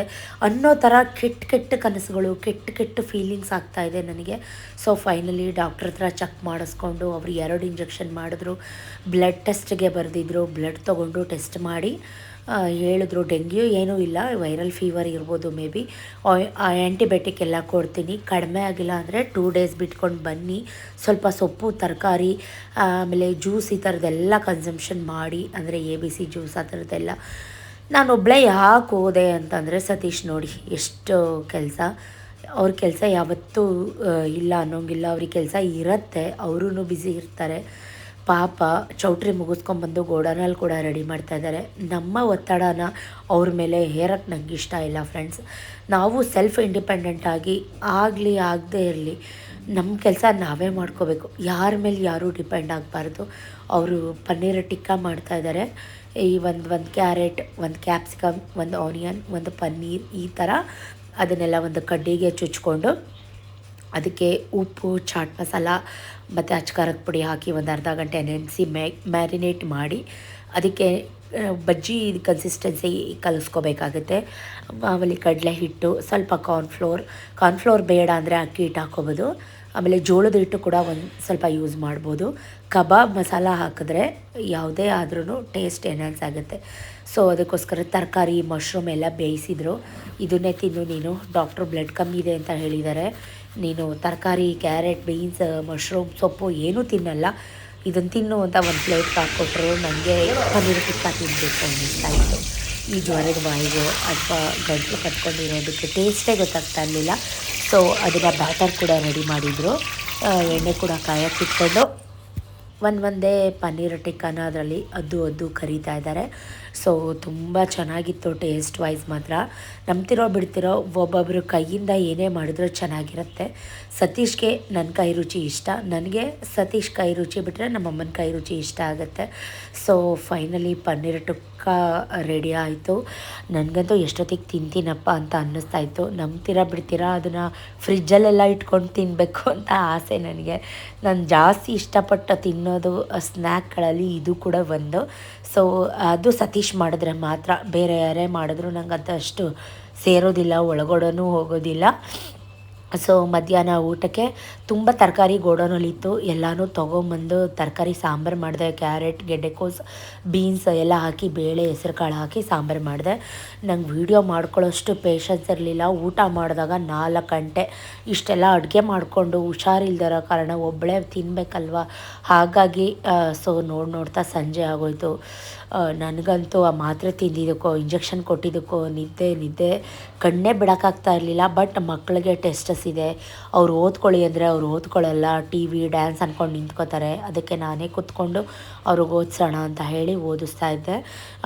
ಅನ್ನೋ ಥರ ಕೆಟ್ಟ ಕೆಟ್ಟ ಕನಸುಗಳು, ಕೆಟ್ಟ ಕೆಟ್ಟ ಫೀಲಿಂಗ್ಸ್ ಆಗ್ತಾ ಇದೆ ನನಗೆ. ಸೊ ಫೈನಲಿ ಡಾಕ್ಟ್ರ್ ಹತ್ರ ಚೆಕ್ ಮಾಡಿಸ್ಕೊಂಡು ಅವರು ಎರಡು ಇಂಜೆಕ್ಷನ್ ಮಾಡಿದ್ರು. ಬ್ಲಡ್ ಟೆಸ್ಟ್ಗೆ ಬರೆದಿದ್ರು. ಬ್ಲಡ್ ತೊಗೊಂಡು ಟೆಸ್ಟ್ ಮಾಡಿ. ಹೇಳಿದ್ರು. ಡೆಂಗ್ಯೂ ಏನೂ ಇಲ್ಲ. ವೈರಲ್ ಫೀವರ್ ಇರ್ಬೋದು ಮೇ ಬಿ. ಆ್ಯಂಟಿಬಯೋಟಿಕ್ ಎಲ್ಲ ಕೊಡ್ತೀನಿ. ಕಡಿಮೆ ಆಗಿಲ್ಲ ಅಂದರೆ ಟೂ ಡೇಸ್ ಬಿಟ್ಕೊಂಡು ಬನ್ನಿ. ಸ್ವಲ್ಪ ಸೊಪ್ಪು, ತರಕಾರಿ, ಆಮೇಲೆ ಜ್ಯೂಸ್ ಈ ಥರದ್ದೆಲ್ಲ ಕನ್ಸಂಪ್ಷನ್ ಮಾಡಿ. ಅಂದರೆ ಎ ಬಿ ಸಿ ಜ್ಯೂಸ್ ಆ ಥರದ್ದೆಲ್ಲ ನಾನೊಬ್ಬಳೇ ಯಾಕೆ ಹೋದೆ ಅಂತಂದರೆ ಸತೀಶ್ ನೋಡಿ, ಎಷ್ಟು ಕೆಲಸ. ಅವ್ರ ಕೆಲಸ ಯಾವತ್ತೂ ಇಲ್ಲ ಅನ್ನೋಂಗಿಲ್ಲ. ಅವ್ರಿಗೆ ಕೆಲಸ ಇರುತ್ತೆ. ಅವರೂ ಬ್ಯುಸಿ ಇರ್ತಾರೆ. ಪಾಪ ಚೌಟ್ರಿ ಮುಗಿಸ್ಕೊಂಬಂದು ಗೋಡನಲ್ಲಿ ಕೂಡ ರೆಡಿ ಮಾಡ್ತಾ ಇದ್ದಾರೆ. ನಮ್ಮ ಒತ್ತಡನ ಅವ್ರ ಮೇಲೆ ಹೇರಕ್ಕೆ ನಂಗೆ ಇಷ್ಟ ಇಲ್ಲ ಫ್ರೆಂಡ್ಸ್. ನಾವು ಸೆಲ್ಫ್ ಇಂಡಿಪೆಂಡೆಂಟ್ ಆಗಿ ಆಗಲಿ ಆಗದೇ ಇರಲಿ ನಮ್ಮ ಕೆಲಸ ನಾವೇ ಮಾಡ್ಕೋಬೇಕು. ಯಾರ ಮೇಲೆ ಯಾರೂ ಡಿಪೆಂಡ್ ಆಗಬಾರ್ದು. ಅವರು ಪನ್ನೀರ್ ಟಿಕ್ಕಾ ಮಾಡ್ತಾ ಇದ್ದಾರೆ. ಈ ಒಂದು ಒಂದು ಕ್ಯಾರೆಟ್, ಒಂದು ಕ್ಯಾಪ್ಸಿಕಮ್ ಒಂದು ಆನಿಯನ್ ಒಂದು ಪನ್ನೀರ್ ಈ ಥರ ಅದನ್ನೆಲ್ಲ ಒಂದು ಕಡ್ಡಿಗೆ ಚುಚ್ಕೊಂಡು ಅದಕ್ಕೆ ಉಪ್ಪು, ಚಾಟ್ ಮಸಾಲ, ಮತ್ತು ಅಚ್ಕಾರದ ಪುಡಿ ಹಾಕಿ ಒಂದು ಅರ್ಧ ಗಂಟೆ ನೆನೆಸಿ ಮ್ಯಾ ಮ್ಯಾರಿನೇಟ್ ಮಾಡಿ ಅದಕ್ಕೆ ಬಜ್ಜಿ ಕನ್ಸಿಸ್ಟೆನ್ಸಿ ಕಲಿಸ್ಕೋಬೇಕಾಗುತ್ತೆ. ಆಮೇಲೆ ಕಡಲೆ ಹಿಟ್ಟು, ಸ್ವಲ್ಪ ಕಾರ್ನ್ಫ್ಲೋರ್ ಕಾರ್ನ್ಫ್ಲೋರ್ ಬೇಡ ಅಂದರೆ ಅಕ್ಕಿ ಹಿಟ್ಟು ಹಾಕೋಬೋದು ಆಮೇಲೆ ಜೋಳದ ಹಿಟ್ಟು ಕೂಡ ಒಂದು ಸ್ವಲ್ಪ ಯೂಸ್ ಮಾಡ್ಬೋದು. ಕಬಾಬ್ ಮಸಾಲ ಹಾಕಿದ್ರೆ ಯಾವುದೇ ಆದ್ರೂ ಟೇಸ್ಟ್ ಎನ್ಹಾನ್ಸ್ ಆಗುತ್ತೆ. ಸೊ ಅದಕ್ಕೋಸ್ಕರ ತರಕಾರಿ ಮಶ್ರೂಮ್ ಎಲ್ಲ ಬೇಯಿಸಿದ್ರು. ಇದನ್ನೇ ತಿನ್ನು ನೀನು. ಡಾಕ್ಟ್ರು ಬ್ಲಡ್ ಕಮ್ಮಿ ಇದೆ ಅಂತ ಹೇಳಿದ್ದಾರೆ. ನೀನು ತರಕಾರಿ, ಕ್ಯಾರೆಟ್, ಬೀನ್ಸ್, ಮಶ್ರೂಮ್, ಸೊಪ್ಪು ಏನೂ ತಿನ್ನಲ್ಲ. ಇದನ್ನು ತಿನ್ನು ಅಂತ ಒಂದು ಪ್ಲೇಟ್ ಹಾಕ್ಕೊಟ್ರು ನನಗೆ ಪನ್ನೀರ್ ಟಿಕ್ಕ ತಿನ್ನಬೇಕು ಅನ್ನಿಸ್ತಾ ಇತ್ತು. ಈ ಜ್ವರದ ಬಾಯಿಗೆ ಅಥವಾ ಗಂಟಲು ಕಟ್ಕೊಂಡಿರೋದಕ್ಕೆ ಟೇಸ್ಟೇ ಗೊತ್ತಾಗ್ತಾ ಇರಲಿಲ್ಲ. ಸೊ ಅದನ್ನು ಬ್ಯಾಟರ್ ಕೂಡ ರೆಡಿ ಮಾಡಿದರು. ಎಣ್ಣೆ ಕೂಡ ಕಾಯಕ್ಕೆ ಇಟ್ಕೊಂಡು ಒಂದು ಒಂದೇ ಪನ್ನೀರ್ ಟಿಕ್ಕಾನ ಅದರಲ್ಲಿ ಅದ್ದು ಅದ್ದು ಕರೀತಾ ಇದ್ದಾರೆ. ಸೊ ತುಂಬ ಚೆನ್ನಾಗಿತ್ತು ಟೇಸ್ಟ್ ವೈಸ್ ಮಾತ್ರ. ನಂಬ್ತಿರೋ ಬಿಡ್ತಿರೋ ಒಬ್ಬೊಬ್ಬರು ಕೈಯಿಂದ ಏನೇ ಮಾಡಿದ್ರೂ ಚೆನ್ನಾಗಿರುತ್ತೆ. ಸತೀಶ್ಗೆ ನನ್ನ ಕೈ ರುಚಿ ಇಷ್ಟ. ನನಗೆ ಸತೀಶ್ ಕೈ ರುಚಿ ಬಿಟ್ಟರೆ ನಮ್ಮಮ್ಮನ ಕೈ ರುಚಿ ಇಷ್ಟ ಆಗುತ್ತೆ. So finally paneer tikka ready ಆಯಿತು. ನನಗಂತೂ ಎಷ್ಟೊತ್ತಿಗೆ ತಿಂತೀನಪ್ಪ ಅಂತ ಅನ್ನಿಸ್ತಾ ಇತ್ತು. ನಂಬ್ತೀರಾ ಬಿಡ್ತೀರಾ? ಅದನ್ನು ಫ್ರಿಜ್ಜಲ್ಲೆಲ್ಲ ಇಟ್ಕೊಂಡು ತಿನ್ನಬೇಕು ಅಂತ ಆಸೆ ನನಗೆ. ನಾನು ಜಾಸ್ತಿ ಇಷ್ಟಪಟ್ಟು ತಿನ್ನೋದು ಸ್ನ್ಯಾಕ್ಗಳಲ್ಲಿ ಇದು ಕೂಡ ಒಂದು. ಸೊ, ಅದು ಸತೀಶ್ ಮಾಡಿದ್ರೆ ಮಾತ್ರ. ಬೇರೆ ಯಾರೇ ಮಾಡಿದ್ರು ನಂಗೆ ಅಷ್ಟು ಸೇರೋದಿಲ್ಲ, ಒಳಗಡೆನೂ ಹೋಗೋದಿಲ್ಲ. ಸೊ ಮಧ್ಯಾಹ್ನ ಊಟಕ್ಕೆ ತುಂಬ ತರಕಾರಿ ಗೋಡೌನಲ್ಲಿತ್ತು. ಎಲ್ಲನೂ ತೊಗೊಂಬಂದು ತರಕಾರಿ, ಸಾಂಬಾರು ಮಾಡಿದೆ. ಕ್ಯಾರೆಟ್ ಗೆಡ್ಡೆಕೋಸ್ ಬೀನ್ಸ್ ಎಲ್ಲ ಹಾಕಿ, ಬೇಳೆ ಹೆಸ್ರು ಕಾಳು ಹಾಕಿ ಸಾಂಬಾರು ಮಾಡಿದೆ. ನಂಗೆ ವೀಡಿಯೋ ಮಾಡ್ಕೊಳ್ಳೋಷ್ಟು ಪೇಷನ್ಸ್ ಇರಲಿಲ್ಲ. ಊಟ ಮಾಡಿದಾಗ ನಾಲ್ಕು ಗಂಟೆ ಇಷ್ಟೆಲ್ಲ ಅಡುಗೆ ಮಾಡಿಕೊಂಡು ಹುಷಾರಿಲ್ದಿರೋ ಕಾರಣ ಒಬ್ಬಳೇ ತಿನ್ನಬೇಕಲ್ವ ಹಾಗಾಗಿ ಸೊ ನೋಡಿ ನೋಡ್ತಾ ಸಂಜೆ ಆಗೋಯ್ತು. ನನಗಂತೂ ಆ ಮಾತ್ರೆ ತಿಂದಿದ್ದಕ್ಕೋ ಇಂಜೆಕ್ಷನ್ ಕೊಟ್ಟಿದ್ದಕ್ಕೋ, ನಿದ್ದೆ ನಿದ್ದೆ ಕಣ್ಣೇ ಬಿಡೋಕ್ಕಾಗ್ತಾ ಇರಲಿಲ್ಲ. ಬಟ್ ಮಕ್ಕಳಿಗೆ ಇದೆ. ಅವ್ರು ಓದ್ಕೊಳ್ಳಿ ಅಂದರೆ ಅವ್ರು ಓದ್ಕೊಳ್ಳಲ್ಲ. ಟಿ ವಿ ಡ್ಯಾನ್ಸ್ ಅಂದ್ಕೊಂಡು ನಿಂತ್ಕೋತಾರೆ. ಅದಕ್ಕೆ ನಾನೇ ಕೂತ್ಕೊಂಡು ಅವ್ರಿಗೆ ಓದಿಸೋಣ ಅಂತ ಹೇಳಿ ಓದಿಸ್ತಾ ಇದ್ದೆ.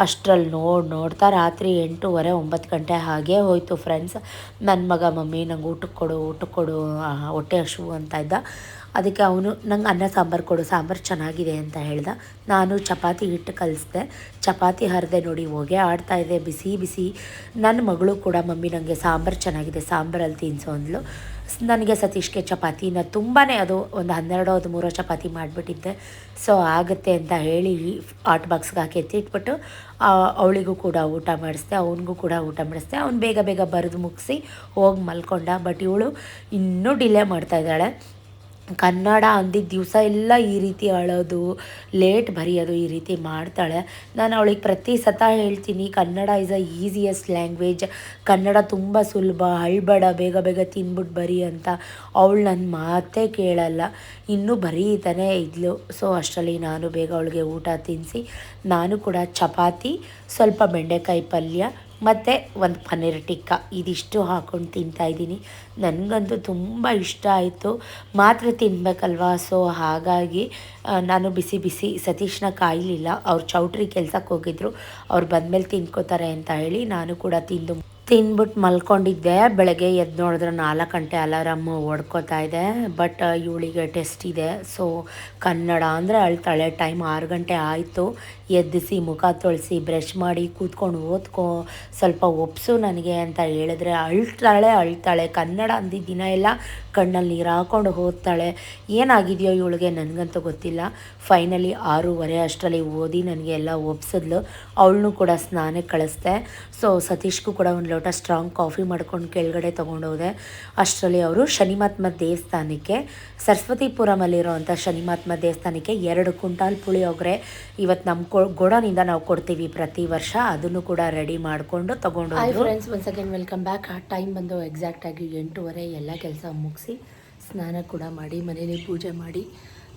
ಅಷ್ಟರಲ್ಲಿ ನೋಡಿ, ನೋಡ್ತಾ ರಾತ್ರಿ ಎಂಟೂವರೆ, ಒಂಬತ್ತು ಗಂಟೆ ಹಾಗೆ ಹೋಯಿತು ಫ್ರೆಂಡ್ಸ್ ನನ್ನ ಮಗ, ಮಮ್ಮಿ, ನಂಗೆ ಊಟಕ್ಕೆ ಕೊಡು ಊಟಕ್ಕೆ ಕೊಡು ಹೊಟ್ಟೆ ಹಶು ಅಂತ ಇದ್ದ. ಅದಕ್ಕೆ ಅವನು, ನಂಗೆ ಅನ್ನ ಸಾಂಬಾರು ಕೊಡು, ಸಾಂಬಾರು ಚೆನ್ನಾಗಿದೆ ಅಂತ ಹೇಳ್ದ. ನಾನು ಚಪಾತಿ ಹಿಟ್ಟು ಕಲಿಸ್ದೆ. ಚಪಾತಿ ಹರಿದೆ ನೋಡಿ ಹೊಗೆ, ಆಡ್ತಾ ಇದೆ ಬಿಸಿ ಬಿಸಿ. ನನ್ನ ಮಗಳು ಕೂಡ, ಮಮ್ಮಿ ನನಗೆ ಸಾಂಬಾರು ಚೆನ್ನಾಗಿದೆ, ಸಾಂಬಾರಲ್ಲಿ ತಿನ್ಸು, ಅಂದ್ಲು. ನನಗೆ ಸತೀಶ್ಗೆ ಚಪಾತಿನ ತುಂಬಾ ಅದು ಒಂದು ಹನ್ನೆರಡು, ಹದಿಮೂರು ಚಪಾತಿ ಮಾಡಿಬಿಟ್ಟಿದ್ದೆ. ಸೊ, ಆಗುತ್ತೆ ಅಂತ ಹೇಳಿ ಆಟ್ ಬಾಕ್ಸ್ಗೆ ಹಾಕಿ ಎತ್ತಿಟ್ಬಿಟ್ಟು ಅವಳಿಗೂ ಕೂಡ ಊಟ ಮಾಡಿಸ್ದೆ, ಅವನಿಗೂ ಕೂಡ ಊಟ ಮಾಡಿಸ್ದೆ. ಅವ್ನು ಬೇಗ ಬೇಗ ಬರೆದು ಮುಗಿಸಿ ಹೋಗಿ ಮಲ್ಕೊಂಡ. ಬಟ್ ಇವಳು ಇನ್ನೂ ಡಿಲೇ ಮಾಡ್ತಾ ಇದ್ದಾಳೆ. ಕನ್ನಡ ಅಂದಿದ್ದ ದಿವಸ ಎಲ್ಲ ಈ ರೀತಿ ಅಳೋದು ಲೇಟ್ ಬರೆಯೋದು ಈ ರೀತಿ ಮಾಡ್ತಾಳೆ. ನಾನು ಅವಳಿಗೆ ಪ್ರತಿ ಸತ ಹೇಳ್ತೀನಿ, Kannada is a easiest language Kannada ತುಂಬ ಸುಲಭ ಅಳ್ಬೇಡ ಬೇಗ ಬೇಗ ತಿನ್ಬಿಟ್ಟು ಬರಿ ಅಂತ ಅವಳು ನನ್ನ ಮಾತೇ ಕೇಳಲ್ಲ. ಇನ್ನೂ ಬರೀತಾನೆ ಇದ್ಲು. ಸೊ ಅಷ್ಟರಲ್ಲಿ ನಾನು ಬೇಗ ಅವಳಿಗೆ ಊಟ ತಿನ್ನಿಸಿ ನಾನು ಕೂಡ ಚಪಾತಿ, ಸ್ವಲ್ಪ ಬೆಂಡೆಕಾಯಿ ಪಲ್ಯ ಮತ್ತು ಒಂದು ಪನ್ನೀರ್ ಟಿಕ್ಕ. ಇದಿಷ್ಟು ಹಾಕ್ಕೊಂಡು ತಿಂತಾಯಿದ್ದೀನಿ ನನಗಂತೂ ತುಂಬ ಇಷ್ಟ ಆಯಿತು. ಮಾತ್ರ ತಿನ್ನಬೇಕಲ್ವಾ ಸೊ ಹಾಗಾಗಿ ನಾನು ಬಿಸಿ ಬಿಸಿ ಸತೀಶ್ನ ಕಾಯಲಿಲ್ಲ. ಅವ್ರು ಚೌಟ್ರಿ ಕೆಲ್ಸಕ್ಕೆ ಹೋಗಿದ್ರು. ಅವ್ರು ಬಂದಮೇಲೆ ತಿನ್ಕೋತಾರೆ ಅಂತ ಹೇಳಿ ನಾನು ಕೂಡ ತಿಂದು ತಿಂದ್ಬಿಟ್ಟು ಮಲ್ಕೊಂಡಿದ್ದೆ. ಬೆಳಗ್ಗೆ ಎದ್ದು ನೋಡಿದ್ರೆ ನಾಲ್ಕು ಗಂಟೆ ಅಲಾರಾಮು ಹೊಡ್ಕೋತಾ ಇದೆ. ಬಟ್ ಇವಳಿಗೆ ಟೆಸ್ಟ್ ಇದೆ. ಸೊ ಕನ್ನಡ ಅಂದರೆ ಅಳ್ತಾಳೆ ಟೈಮ್ ಆರು ಗಂಟೆ ಆಯಿತು. ಎದ್ದಿಸಿ, ಮುಖ ತೊಳೆಸಿ ಬ್ರಷ್ ಮಾಡಿ, ಕೂತ್ಕೊಂಡು ಓದ್ಕೊ, ಸ್ವಲ್ಪ ಒಪ್ಸು ನನಗೆ ಅಂತ ಹೇಳಿದ್ರೆ ಅಳ್ತಾಳೆ ಅಳ್ತಾಳೆ. ಕನ್ನಡ ಅಂದಿದ್ದ ದಿನ ಎಲ್ಲ ಕಣ್ಣಲ್ಲಿ ನೀರು ಹಾಕೊಂಡು ಓದ್ತಾಳೆ. ಏನಾಗಿದೆಯೋ ಇವಳಿಗೆ ನನಗಂತೂ ಗೊತ್ತಿಲ್ಲ. ಫೈನಲಿ ಆರೂವರೆ ಅಷ್ಟರಲ್ಲಿ ಓದಿ ನನಗೆ ಎಲ್ಲ ಒಪ್ಸಿದ್ಲು. ಅವಳನ್ನೂ ಕೂಡ ಸ್ನಾನಕ್ಕೆ ಕಳಿಸ್ದೆ. ಸೊ ಸತೀಶ್ಗೂ ಕೂಡ ಒಂದು ಲೋಟ ಸ್ಟ್ರಾಂಗ್ ಕಾಫಿ ಮಾಡ್ಕೊಂಡು ಕೆಳಗಡೆ ತೊಗೊಂಡೋದೆ. ಅಷ್ಟರಲ್ಲಿ ಅವರು ಶನಿಮಾತ್ಮ ದೇವಸ್ಥಾನಕ್ಕೆ, ಸರಸ್ವತಿಪುರಮಲ್ಲಿರೋವಂಥ ಶನಿಮಾತ್ಮ ದೇವಸ್ಥಾನಕ್ಕೆ ಎರಡು ಕುಂಟಾಲ್ ಪುಳಿಯೋಗರೆ ಇವತ್ತು ನಮ್ಮ ಕೊ ಗೋಡನಿಂದ ನಾವು ಕೊಡ್ತೀವಿ ಪ್ರತಿ ವರ್ಷ ಅದನ್ನು ಕೂಡ ರೆಡಿ ಮಾಡಿಕೊಂಡು ತೊಗೊಂಡು friends once again welcome back ಆ ಟೈಮ್ ಬಂದು ಎಕ್ಸಾಕ್ಟಾಗಿ ಎಂಟೂವರೆ ಎಲ್ಲ ಕೆಲಸ ಮುಗಿಸಿ ಸ್ನಾನ ಕೂಡ ಮಾಡಿ ಮನೇಲಿ ಪೂಜೆ ಮಾಡಿ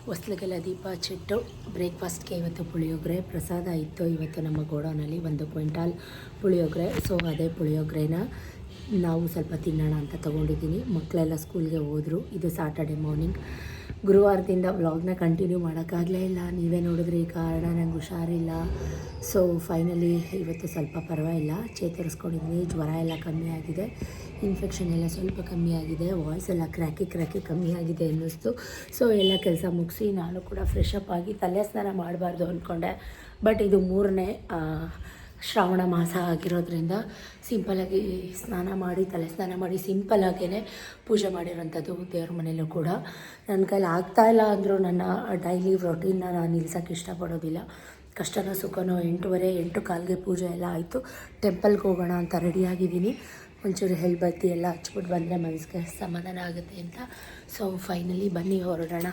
ಹೊಸ್ಲಿಗೆಲ್ಲ ದೀಪ ಚಿಟ್ಟು ಬ್ರೇಕ್ಫಾಸ್ಟ್ಗೆ ಇವತ್ತು ಪುಳಿಯೋಗರೆ ಪ್ರಸಾದ ಇತ್ತು ಇವತ್ತು ನಮ್ಮ ಗೋಡೌನಲ್ಲಿ ಒಂದು ಕ್ವಿಂಟಾಲ್ ಪುಳಿಯೋಗರೆ. ಸೊ ಅದೇ ಪುಳಿಯೋಗ್ರೆನ ನಾವು ಸ್ವಲ್ಪ ತಿನ್ನೋಣ ಅಂತ ತೊಗೊಂಡಿದ್ದೀನಿ. ಮಕ್ಕಳೆಲ್ಲ ಸ್ಕೂಲ್ಗೆ ಹೋದರು. ಇದು ಸಾಟರ್ಡೆ ಮಾರ್ನಿಂಗ್ ಗುರುವಾರದಿಂದ ವ್ಲಾಗ್ನ ಕಂಟಿನ್ಯೂ ಮಾಡೋಕ್ಕಾಗಲೇ ಇಲ್ಲ. ನೀವೇ ನೋಡಿದ್ರಿ ಕಾರಣ ನಂಗೆ ಹುಷಾರಿಲ್ಲ. ಸೊ ಫೈನಲಿ ಇವತ್ತು ಸ್ವಲ್ಪ ಪರವಾಗಿಲ್ಲ. ಚೇತರಿಸ್ಕೊಂಡಿದ್ದೀನಿ ಜ್ವರ ಎಲ್ಲ ಕಮ್ಮಿ ಆಗಿದೆ. ಇನ್ಫೆಕ್ಷನ್ ಎಲ್ಲ ಸ್ವಲ್ಪ ಕಮ್ಮಿ ಆಗಿದೆ. ವಾಯ್ಸ್ ಎಲ್ಲ ಕ್ರ್ಯಾಕಿ ಕ್ರ್ಯಾಕಿ ಕಮ್ಮಿ ಆಗಿದೆ ಅನ್ನಿಸ್ತು. ಸೊ ಎಲ್ಲ ಕೆಲಸ ಮುಗಿಸಿ ನಾನು ಕೂಡ ಫ್ರೆಶ್ ಅಪ್ ಆಗಿ ತಲೆ ಸ್ನಾನ ಮಾಡಬಾರ್ದು ಅಂದ್ಕೊಂಡೆ ಬಟ್ ಇದು ಮೂರನೇ ಶ್ರಾವಣ ಮಾಸ ಆಗಿರೋದ್ರಿಂದ ಸಿಂಪಲಾಗಿ ಸ್ನಾನ ಮಾಡಿ, ತಲೆ ಸ್ನಾನ ಮಾಡಿ ಸಿಂಪಲಾಗೇ ಪೂಜೆ ಮಾಡಿರೋಂಥದ್ದು ದೇವ್ರ ಮನೆಯಲ್ಲೂ ಕೂಡ. ನನ್ನ ಕೈಲಿ ಆಗ್ತಾ ಇಲ್ಲ ಅಂದರೂ ನನ್ನ ಡೈಲಿ ರೊಟೀನ್ನ ನಾನು ನಿಲ್ಸೋಕ್ಕೆ ಇಷ್ಟಪಡೋದಿಲ್ಲ. ಕಷ್ಟನೋ ಸುಖನೋ ಎಂಟೂವರೆ, ಎಂಟು ಕಾಲಿಗೆ ಪೂಜೆ ಎಲ್ಲ ಆಯಿತು. ಟೆಂಪಲ್ಗೆ ಹೋಗೋಣ ಅಂತ ರೆಡಿಯಾಗಿದ್ದೀನಿ ಒಂಚೂರು ಹೆಲ್ಬತ್ತಿ ಎಲ್ಲ ಹಚ್ಬಿಟ್ಟು ಬಂದರೆ ಮನಸ್ಸಿಗೆ ಸಮಾಧಾನ ಆಗುತ್ತೆ ಅಂತ. ಸೊ, ಫೈನಲಿ ಬನ್ನಿ ಹೊರಡೋಣ.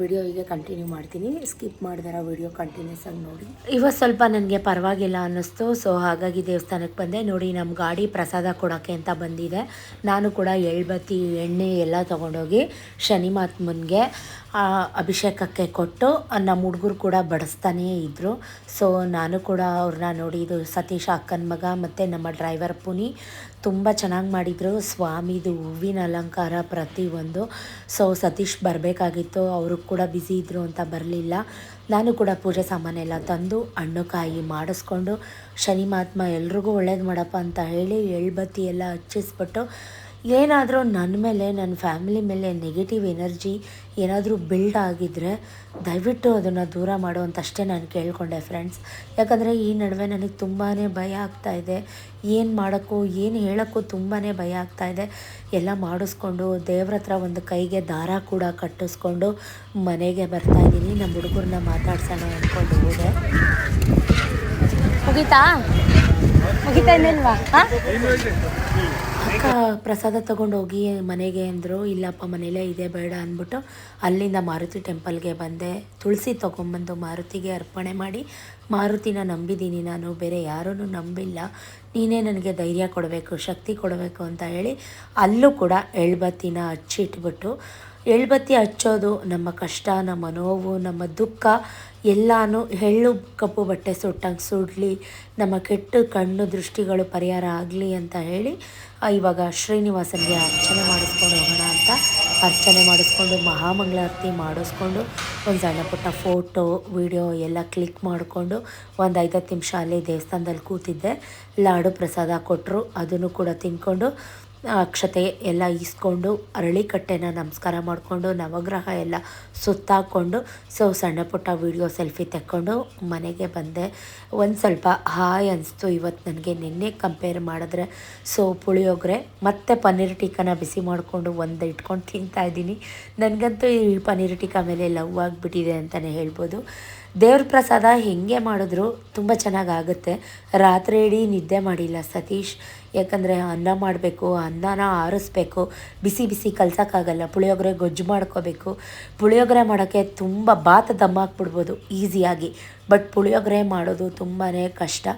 ವಿಡಿಯೋ ಹೀಗೆ ಕಂಟಿನ್ಯೂ ಮಾಡ್ತೀನಿ. ಸ್ಕಿಪ್ ಮಾಡಿದಾರ ವಿಡಿಯೋ ಕಂಟಿನ್ಯೂಸ್ ಆಗಿ ನೋಡಿ. ಇವತ್ತು ಸ್ವಲ್ಪ ನನಗೆ ಪರವಾಗಿಲ್ಲ ಅನ್ನಿಸ್ತು. ಸೊ ಹಾಗಾಗಿ ದೇವಸ್ಥಾನಕ್ಕೆ ಬಂದೆ. ನೋಡಿ ನಮ್ಮ ಗಾಡಿ ಪ್ರಸಾದ ಕೊಡೋಕ್ಕೆ ಅಂತ ಬಂದಿದೆ. ನಾನು ಕೂಡ ಎಳ್ಬತ್ತಿ, ಎಣ್ಣೆ ಎಲ್ಲ ತೊಗೊಂಡೋಗಿ ಶನಿ ಮಹಾತ್ಮನ್ಗೆ ಅಭಿಷೇಕಕ್ಕೆ ಕೊಟ್ಟು, ನಮ್ಮ ಹುಡುಗರು ಕೂಡ ಬಡಿಸ್ತಾನೇ ಇದ್ದರು ಸೊ ನಾನು ಕೂಡ ಅವ್ರನ್ನ ನೋಡಿ ಸತೀಶ್ ಅಕ್ಕನ ಮಗ, ಮತ್ತು ನಮ್ಮ ಡ್ರೈವರ್ ಪುನಿ. ತುಂಬ ಚೆನ್ನಾಗಿ ಮಾಡಿದರು. ಸ್ವಾಮಿದು ಹೂವಿನ ಅಲಂಕಾರ ಪ್ರತಿಯೊಂದು. ಸೊ ಸತೀಶ್ ಬರಬೇಕಾಗಿತ್ತು. ಅವರು ಕೂಡ ಬ್ಯುಸಿ ಇದ್ದರು ಅಂತ ಬರಲಿಲ್ಲ. ನಾನು ಕೂಡ ಪೂಜೆ ಸಾಮಾನೆಲ್ಲ ತಂದು, ಹಣ್ಣು ಕಾಯಿ ಮಾಡಿಸ್ಕೊಂಡು, ಶನಿ ಮಹಾತ್ಮ ಎಲ್ರಿಗೂ ಒಳ್ಳೇದು ಮಾಡಪ್ಪ ಅಂತ ಹೇಳಿ, ಎಳ್ಬತ್ತಿ ಎಲ್ಲ ಹಚ್ಚಿಸ್ಬಿಟ್ಟು ಏನಾದರೂ ನನ್ನ ಮೇಲೆ ನನ್ನ ಫ್ಯಾಮಿಲಿ ಮೇಲೆ ನೆಗೆಟಿವ್ ಎನರ್ಜಿ ಏನಾದರೂ ಬಿಲ್ಡ್ ಆಗಿದ್ದರೆ ದಯವಿಟ್ಟು ಅದನ್ನು ದೂರ ಮಾಡು ಅಂತ ಅಷ್ಟೇ ನಾನು ಕೇಳ್ಕೊಂಡೆ ಫ್ರೆಂಡ್ಸ್ ಯಾಕಂದರೆ ಈ ನಡುವೆ ನನಗೆ ತುಂಬಾ ಭಯ ಆಗ್ತಾ ಇದೆ. ಏನು ಮಾಡೋಕ್ಕೂ, ಏನು ಹೇಳೋಕ್ಕೂ ತುಂಬಾ ಭಯ ಆಗ್ತಾ ಇದೆ. ಎಲ್ಲ ಮಾಡಿಸ್ಕೊಂಡು ದೇವ್ರ ಹತ್ರ ಒಂದು ಕೈಗೆ ದಾರ ಕೂಡ ಕಟ್ಟಿಸ್ಕೊಂಡು ಮನೆಗೆ ಬರ್ತಾ ಇದ್ದೀನಿ ನಮ್ಮ ಹುಡುಗರನ್ನ ಮಾತಾಡ್ಸೋಣ ಅಂದ್ಕೊಂಡು ಹೋದೆ. ಮುಗೀತಾ? ಮುಗಿತಾ ಹಾಂ? ಅಕ್ಕ ಪ್ರಸಾದ ತಗೊಂಡು ಹೋಗಿ ಮನೆಗೆ ಅಂದರು ಇಲ್ಲಪ್ಪ ಮನೇಲೇ ಇದೆ, ಬೇಡ ಅಂದ್ಬಿಟ್ಟು ಅಲ್ಲಿಂದ ಮಾರುತಿ ಟೆಂಪಲ್ಗೆ ಬಂದೆ. ತುಳಸಿ ತೊಗೊಂಬಂದು ಮಾರುತಿಗೆ ಅರ್ಪಣೆ ಮಾಡಿ, ಮಾರುತಿನ ನಂಬಿದ್ದೀನಿ ನಾನು, ಬೇರೆ ಯಾರೂ ನಂಬಿಲ್ಲ. ನೀನೇ ನನಗೆ ಧೈರ್ಯ ಕೊಡಬೇಕು, ಶಕ್ತಿ ಕೊಡಬೇಕು ಅಂತ ಹೇಳಿ ಅಲ್ಲೂ ಕೂಡ ಎಳ್ಬತ್ತಿನ ಹಚ್ಚಿಟ್ಬಿಟ್ಟು ಎಳ್ಬತ್ತಿ ಹಚ್ಚೋದು, ನಮ್ಮ ಕಷ್ಟ, ನಮ್ಮ ನೋವು, ನಮ್ಮ ದುಃಖ, ಎಲ್ಲಾನು ಎಳ್ಳು ಕಪ್ಪು ಬಟ್ಟೆ ಸುಟ್ಟಂಗೆ ಸುಡಲಿ, ನಮ್ಮ ಕೆಟ್ಟ ಕಣ್ಣು ದೃಷ್ಟಿಗಳು ಪರಿಹಾರ ಆಗಲಿ ಅಂತ ಹೇಳಿ ಇವಾಗ ಶ್ರೀನಿವಾಸನಿಗೆ ಅರ್ಚನೆ ಮಾಡಿಸ್ಕೊಂಡು ಹೋಗೋಣ ಅಂತ ಅರ್ಚನೆ ಮಾಡಿಸ್ಕೊಂಡು, ಮಹಾಮಂಗಳಾರತಿ ಮಾಡಿಸ್ಕೊಂಡು, ಒಂದು ಸಣ್ಣ ಪುಟ್ಟ ಫೋಟೋ, ವಿಡಿಯೋ ಎಲ್ಲ ಕ್ಲಿಕ್ ಮಾಡಿಕೊಂಡು ಒಂದು ಐದತ್ತು ನಿಮಿಷ ಅಲ್ಲಿ ದೇವಸ್ಥಾನದಲ್ಲಿ ಕೂತಿದ್ದೆ. ಲಾಡು ಪ್ರಸಾದ ಕೊಟ್ಟರು ಅದನ್ನು ಕೂಡ ತಿನ್ಕೊಂಡು ಅಕ್ಷತೆ ಎಲ್ಲ ಈಸ್ಕೊಂಡು ಅರಳಿಕಟ್ಟೆನ ನಮಸ್ಕಾರ ಮಾಡಿಕೊಂಡು, ನವಗ್ರಹ ಎಲ್ಲ ಸುತ್ತಾಕೊಂಡು, ಸೊ ಸಣ್ಣ ಪುಟ್ಟ ವೀಡಿಯೋ ಸೆಲ್ಫಿ ತೆಕ್ಕೊಂಡು ಮನೆಗೆ ಬಂದೆ. ಒಂದು ಸ್ವಲ್ಪ ಹಾಯ್ ಅನಿಸ್ತು ಇವತ್ತು ನನಗೆ. ನಿನ್ನೆ ಕಂಪೇರ್ ಮಾಡಿದ್ರೆ ಸೊ ಪುಳಿಯೋಗರೆ, ಮತ್ತು ಪನ್ನೀರ್ ಟಿಕ್ಕನ ಬಿಸಿ ಮಾಡಿಕೊಂಡು ಒಂದು ಇಟ್ಕೊಂಡು ತಿಂತಾ ಇದ್ದೀನಿ. ನನಗಂತೂ ಈ ಪನ್ನೀರ್ ಟಿಕ್ಕ ಮೇಲೆ ಲವ್ ಆಗಿಬಿಟ್ಟಿದೆ ಅಂತಲೇ ಹೇಳ್ಬೋದು. ದೇವ್ರ ಪ್ರಸಾದ ಹೆಂಗೆ ಮಾಡಿದ್ರು ತುಂಬ ಚೆನ್ನಾಗಾಗುತ್ತೆ ರಾತ್ರಿ ಇಡೀ ನಿದ್ದೆ ಮಾಡಿಲ್ಲ ಸತೀಶ್. ಯಾಕಂದರೆ ಅನ್ನ ಮಾಡಬೇಕು ಅನ್ನನ ಆರಿಸ್ಬೇಕು ಬಿಸಿ ಬಿಸಿ ಕಲ್ಸೋಕ್ಕಾಗಲ್ಲ ಪುಳಿಯೋಗರೆ ಗೊಜ್ಜು ಮಾಡ್ಕೋಬೇಕು. ಪುಳಿಯೋಗರೆ ಮಾಡೋಕ್ಕೆ ತುಂಬ ಬಾತ ದಮ್ಮ ಹಾಕ್ಬಿಡ್ಬೋದು ಈಸಿಯಾಗಿ. ಬಟ್ ಪುಳಿಯೋಗರೆ ಮಾಡೋದು ತುಂಬಾ ಕಷ್ಟ.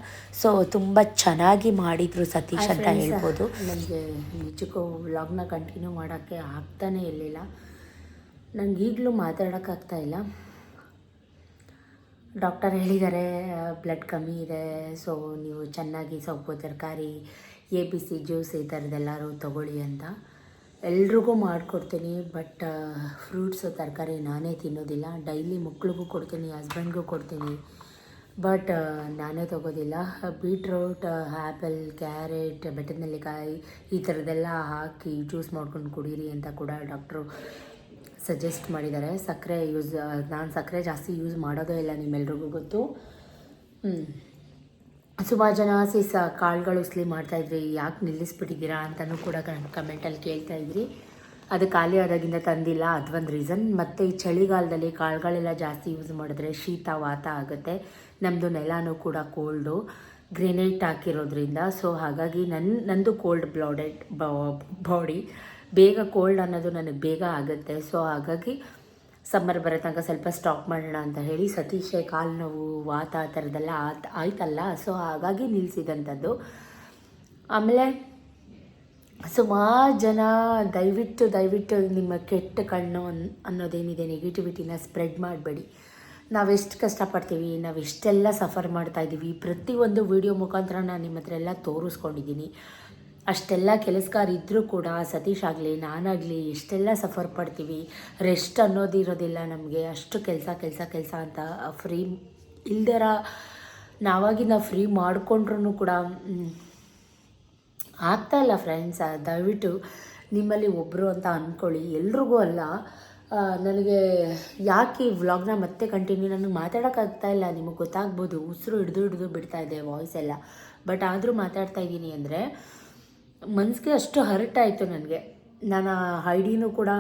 ಸೊ ತುಂಬ ಚೆನ್ನಾಗಿ ಮಾಡಿದರು ಸತೀಶ್ ಅಂತ ಹೇಳ್ಬೋದು. ನನಗೆ ನಿಜಕ್ಕೂ ವ್ಲಾಗ್ನ ಕಂಟಿನ್ಯೂ ಮಾಡೋಕ್ಕೆ ಆಗ್ತಾನೇ ಇರಲಿಲ್ಲ. ನನಗೆ ಈಗಲೂ ಮಾತಾಡೋಕ್ಕಾಗ್ತಾ ಇಲ್ಲ. ಡಾಕ್ಟರ್ ಹೇಳಿದ್ದಾರೆ ಬ್ಲಡ್ ಕಮ್ಮಿ ಇದೆ ಸೊ ನೀವು ಚೆನ್ನಾಗಿ ಸೊಪ್ಪು ತರಕಾರಿ ಎ ಬಿ ಸಿ ಜ್ಯೂಸ್ ಈ ಥರದ್ದೆಲ್ಲರೂ ತೊಗೊಳ್ಳಿ ಅಂತ. ಎಲ್ರಿಗೂ ಮಾಡಿಕೊಡ್ತೀನಿ, ಬಟ್ ಫ್ರೂಟ್ಸು, ತರಕಾರಿ ನಾನೇ ತಿನ್ನೋದಿಲ್ಲ. ಡೈಲಿ ಮಕ್ಳಿಗೂ ಕೊಡ್ತೀನಿ, ಹಸ್ಬೆಂಡ್ಗೂ ಕೊಡ್ತೀನಿ. ಬಟ್ ನಾನೇ ತಗೋದಿಲ್ಲ. ಬೀಟ್ರೂಟ್ ಆ್ಯಪಲ್ ಕ್ಯಾರೆಟ್ ಬೆಟ್ಟನಲ್ಲಿಕಾಯಿ ಈ ಥರದ್ದೆಲ್ಲ ಹಾಕಿ ಜ್ಯೂಸ್ ಮಾಡ್ಕೊಂಡು ಕುಡೀರಿ ಅಂತ ಕೂಡ ಡಾಕ್ಟ್ರು ಸಜೆಸ್ಟ್ ಮಾಡಿದ್ದಾರೆ. ಸಕ್ಕರೆ ಯೂಸ್ ನಾನು ಸಕ್ಕರೆ ಜಾಸ್ತಿ ಯೂಸ್ ಮಾಡೋದೇ ಇಲ್ಲ ನಿಮ್ಮೆಲ್ರಿಗೂ ಗೊತ್ತು. ಹ್ಞೂ ಸುಮಾರು ಜನ ಸೀಸ ಕಾಳುಗಳು ಉಸ್ಲಿ ಮಾಡ್ತಾಯಿದ್ರಿ ಯಾಕೆ ನಿಲ್ಲಿಸ್ಬಿಟ್ಟಿದ್ದೀರಾ ಅಂತಲೂ ಕೂಡ ಕಮೆಂಟಲ್ಲಿ ಕೇಳ್ತಾ ಇದ್ರಿ. ಅದು ಖಾಲಿ ಆದಾಗಿಂದ ತಂದಿಲ್ಲ ಅದೊಂದು ರೀಸನ್. ಮತ್ತು ಈ ಚಳಿಗಾಲದಲ್ಲಿ ಕಾಳುಗಳೆಲ್ಲ ಜಾಸ್ತಿ ಯೂಸ್ ಮಾಡಿದ್ರೆ ಶೀತ, ವಾತ ಆಗುತ್ತೆ. ನಮ್ಮದು ನೆಲನೂ ಕೂಡ ಕೋಲ್ಡು, ಗ್ರೆನೇಟ್ ಹಾಕಿರೋದ್ರಿಂದ. ಸೊ, ಹಾಗಾಗಿ ನನ್ನ ನಂದು ಕೋಲ್ಡ್ ಬ್ಲೌಡೆಡ್ ಬಾಡಿ. ಬೇಗ ಕೋಲ್ಡ್ ಅನ್ನೋದು ನನಗೆ ಬೇಗ ಆಗುತ್ತೆ. ಸೊ, ಹಾಗಾಗಿ ಸಮ್ಮರ್ ಬರೋ ತನಕ ಸ್ವಲ್ಪ ಸ್ಟಾಪ್ ಮಾಡೋಣ ಅಂತ ಹೇಳಿ ಸತೀಶೆ ಕಾಲು ನೋವು ವಾತ ಆ ಥರದ್ದೆಲ್ಲ ಆಯ್ತಲ್ಲ? ಸೊ ಹಾಗಾಗಿ ನಿಲ್ಲಿಸಿದಂಥದ್ದು ಆಮೇಲೆ ಸುಮಾರು ಜನ ದಯವಿಟ್ಟು ದಯವಿಟ್ಟು ನಿಮ್ಮ ಕೆಟ್ಟ ಕಣ್ಣು ಅನ್ ಅನ್ನೋದೇನಿದೆ ನೆಗೆಟಿವಿಟಿನ ಸ್ಪ್ರೆಡ್ ಮಾಡಬೇಡಿ. ನಾವೆಷ್ಟು ಕಷ್ಟಪಡ್ತೀವಿ ನಾವು ಎಷ್ಟೆಲ್ಲ ಸಫರ್ ಮಾಡ್ತಾ ಇದ್ದೀವಿ ಪ್ರತಿಯೊಂದು ವಿಡಿಯೋ ಮುಖಾಂತರ ನಾನು ನಿಮ್ಮ ಹತ್ರ ಎಲ್ಲ ತೋರಿಸ್ಕೊಂಡಿದ್ದೀನಿ. ಅಷ್ಟೆಲ್ಲ ಕೆಲಸಗಾರ ಇದ್ದರೂ ಕೂಡ ಸತೀಶ್ ಆಗಲಿ, ನಾನಾಗಲಿ ಎಷ್ಟೆಲ್ಲ ಸಫರ್ ಪಡ್ತೀವಿ. ರೆಸ್ಟ್ ಅನ್ನೋದು ಇರೋದಿಲ್ಲ ನಮಗೆ. ಅಷ್ಟು ಕೆಲಸ ಕೆಲಸ ಕೆಲಸ ಅಂತ ಫ್ರೀ ಇಲ್ದರ ನಾವಾಗಿ ನಾವು ಫ್ರೀ ಮಾಡಿಕೊಂಡ್ರೂ ಕೂಡ ಆಗ್ತಾಯಿಲ್ಲ ಫ್ರೆಂಡ್ಸ್ ದಯವಿಟ್ಟು ನಿಮ್ಮಲ್ಲಿ ಒಬ್ಬರು ಅಂತ ಅಂದ್ಕೊಳ್ಳಿ ಎಲ್ರಿಗೂ ಅಲ್ಲ. ನನಗೆ ಯಾಕೆ ಈ ವ್ಲಾಗ್ನ ಮತ್ತೆ ಕಂಟಿನ್ಯೂ ನನಗೆ ಮಾತಾಡೋಕ್ಕಾಗ್ತಾ ಇಲ್ಲ. ನಿಮಗೆ ಗೊತ್ತಾಗ್ಬೋದು. ಉಸಿರು ಹಿಡಿದು ಹಿಡಿದು ಬಿಡ್ತಾ ಇದೆ ವಾಯ್ಸ್ ಎಲ್ಲ. ಬಟ್ ಆದರೂ ಮಾತಾಡ್ತಾ ಇದ್ದೀನಿ ಅಂದರೆ ಮನಸ್ಸಿಗೆ ಅಷ್ಟು ಹರ್ಟ್ ಆಯಿತು ನನಗೆ. ನಾನು ಐಡಿನೂ ಕೂಡ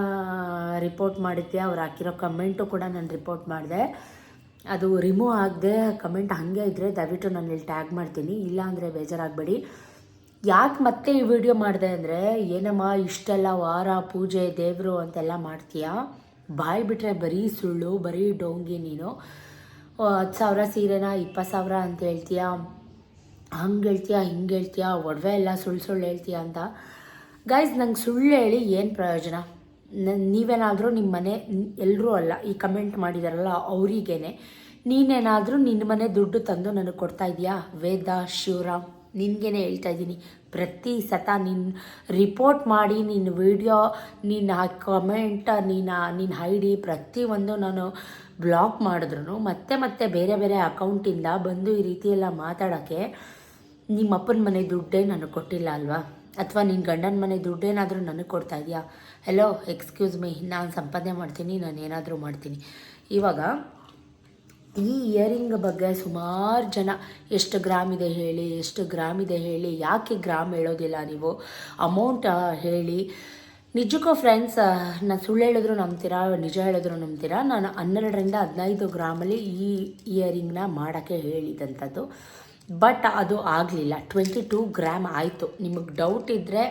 ರಿಪೋರ್ಟ್ ಮಾಡಿದ್ದೆ, ಅವ್ರು ಹಾಕಿರೋ ಕಮೆಂಟು ಕೂಡ ನಾನು ರಿಪೋರ್ಟ್ ಮಾಡಿದೆ. ಅದು ರಿಮೂವ್ ಆಗದೆ, ಕಮೆಂಟ್ ಹಾಗೆ ಇದ್ದರೆ ದಯವಿಟ್ಟು ನಾನು ಇಲ್ಲಿ ಟ್ಯಾಗ್ ಮಾಡ್ತೀನಿ. ಇಲ್ಲ ಅಂದರೆ ಬೇಜಾರಾಗಬೇಡಿ. ಯಾಕೆ ಮತ್ತೆ ಈ ವಿಡಿಯೋ ಮಾಡಿದೆ ಅಂದರೆ, ಏನಮ್ಮ ಇಷ್ಟೆಲ್ಲ ವಾರ, ಪೂಜೆ, ದೇವರು ಅಂತೆಲ್ಲ ಮಾಡ್ತೀಯಾ? ಬಾಯಿ ಬಿಟ್ಟರೆ ಬರೀ ಸುಳ್ಳು, ಬರೀ ಡೋಂಗಿ ನೀನು. ಹತ್ತು ಸಾವಿರ ಸೀರೆನ, ಇಪ್ಪತ್ತು ಸಾವಿರ ಅಂತ ಹೇಳ್ತೀಯಾ? ಹಂಗೆ ಹೇಳ್ತೀಯ, ಹಿಂಗೆ ಹೇಳ್ತೀಯ, ಒಡವೆ ಎಲ್ಲ ಸುಳ್ಳು ಸುಳ್ಳು ಹೇಳ್ತೀಯ ಅಂತ. ಗೈಸ್ ನಂಗೆ ಸುಳ್ಳು ಹೇಳಿ ಏನು ಪ್ರಯೋಜನ? ನೀವೇನಾದರೂ ನಿಮ್ಮ ಮನೆ ಎಲ್ಲರೂ ಅಲ್ಲ, ಈ ಕಮೆಂಟ್ ಮಾಡಿದಾರಲ್ಲ ಅವರಿಗೇನೆ. ನೀನೇನಾದರೂ ನಿನ್ನ ಮನೆ ದುಡ್ಡು ತಂದು ನನಗೆ ಕೊಡ್ತಾ ಇದೆಯಾ? ವೇದ, ಶಿವರಾಮ್, ನಿನಗೇನೆ ಹೇಳ್ತಾ ಇದ್ದೀನಿ. ಪ್ರತಿ ಸತ ನಿನ್ನ ರಿಪೋರ್ಟ್ ಮಾಡಿ ನಿನ್ನ ವಿಡಿಯೋ ನಿನ್ನ ಕಮೆಂಟ್ ನಿನ್ನ ನಿನ್ನ ಐ ಪ್ರತಿಯೊಂದು ನಾನು ಬ್ಲಾಕ್ ಮಾಡಿದ್ರು ಮತ್ತೆ ಮತ್ತೆ ಬೇರೆ ಬೇರೆ ಅಕೌಂಟಿಂದ ಬಂದು ಈ ರೀತಿಯೆಲ್ಲ ಮಾತಾಡೋಕ್ಕೆ ನಿಮ್ಮ ಅಪ್ಪನ ಮನೆ ದುಡ್ಡೇ ನನಗೆ ಕೊಟ್ಟಿಲ್ಲ ಅಲ್ವಾ? ಅಥವಾ ನಿನ್ನ ಗಂಡನ ಮನೆ ದುಡ್ಡೇನಾದರೂ ನನಗೆ ಕೊಡ್ತಾ ಇದೆಯಾ? ಹೆಲೋ ಎಕ್ಸ್ಕ್ಯೂಸ್ ಮೀ ನಾನು ಸಂಪಾದನೆ ಮಾಡ್ತೀನಿ, ನಾನು ಏನಾದರೂ ಮಾಡ್ತೀನಿ. ಇವಾಗ, ಈ ಇಯರಿಂಗ್ ಬಗ್ಗೆ ಸುಮಾರು ಜನ ಎಷ್ಟು ಗ್ರಾಮ್ ಇದೆ ಹೇಳಿ, ಎಷ್ಟು ಗ್ರಾಮ್ ಇದೆ ಹೇಳಿ, ಯಾಕೆ ಗ್ರಾಮ್ ಹೇಳೋದಿಲ್ಲ ನೀವು? ಅಮೌಂಟ್ ಹೇಳಿ. ನಿಜಕ್ಕೂ ಫ್ರೆಂಡ್ಸ್ ನಾನು ಸುಳ್ಳು ಹೇಳಿದ್ರು ನಂಬ್ತೀರಾ? ನಿಜ ಹೇಳಿದ್ರು ನಂಬ್ತೀರಾ? ನಾನು ಹನ್ನೆರಡರಿಂದ ಹದಿನೈದು ಗ್ರಾಮಲ್ಲಿ ಈ ಇಯರಿಂಗ್ನ ಮಾಡೋಕ್ಕೆ ಹೇಳಿದಂಥದ್ದು ಬಟ್ ಅದು ಆಗಲಿಲ್ಲ. ಟ್ವೆಂಟಿ ಟೂ ಗ್ರಾಮ್ ಆಯಿತು. ನಿಮಗೆ ಡೌಟ್ ಇದ್ದರೆ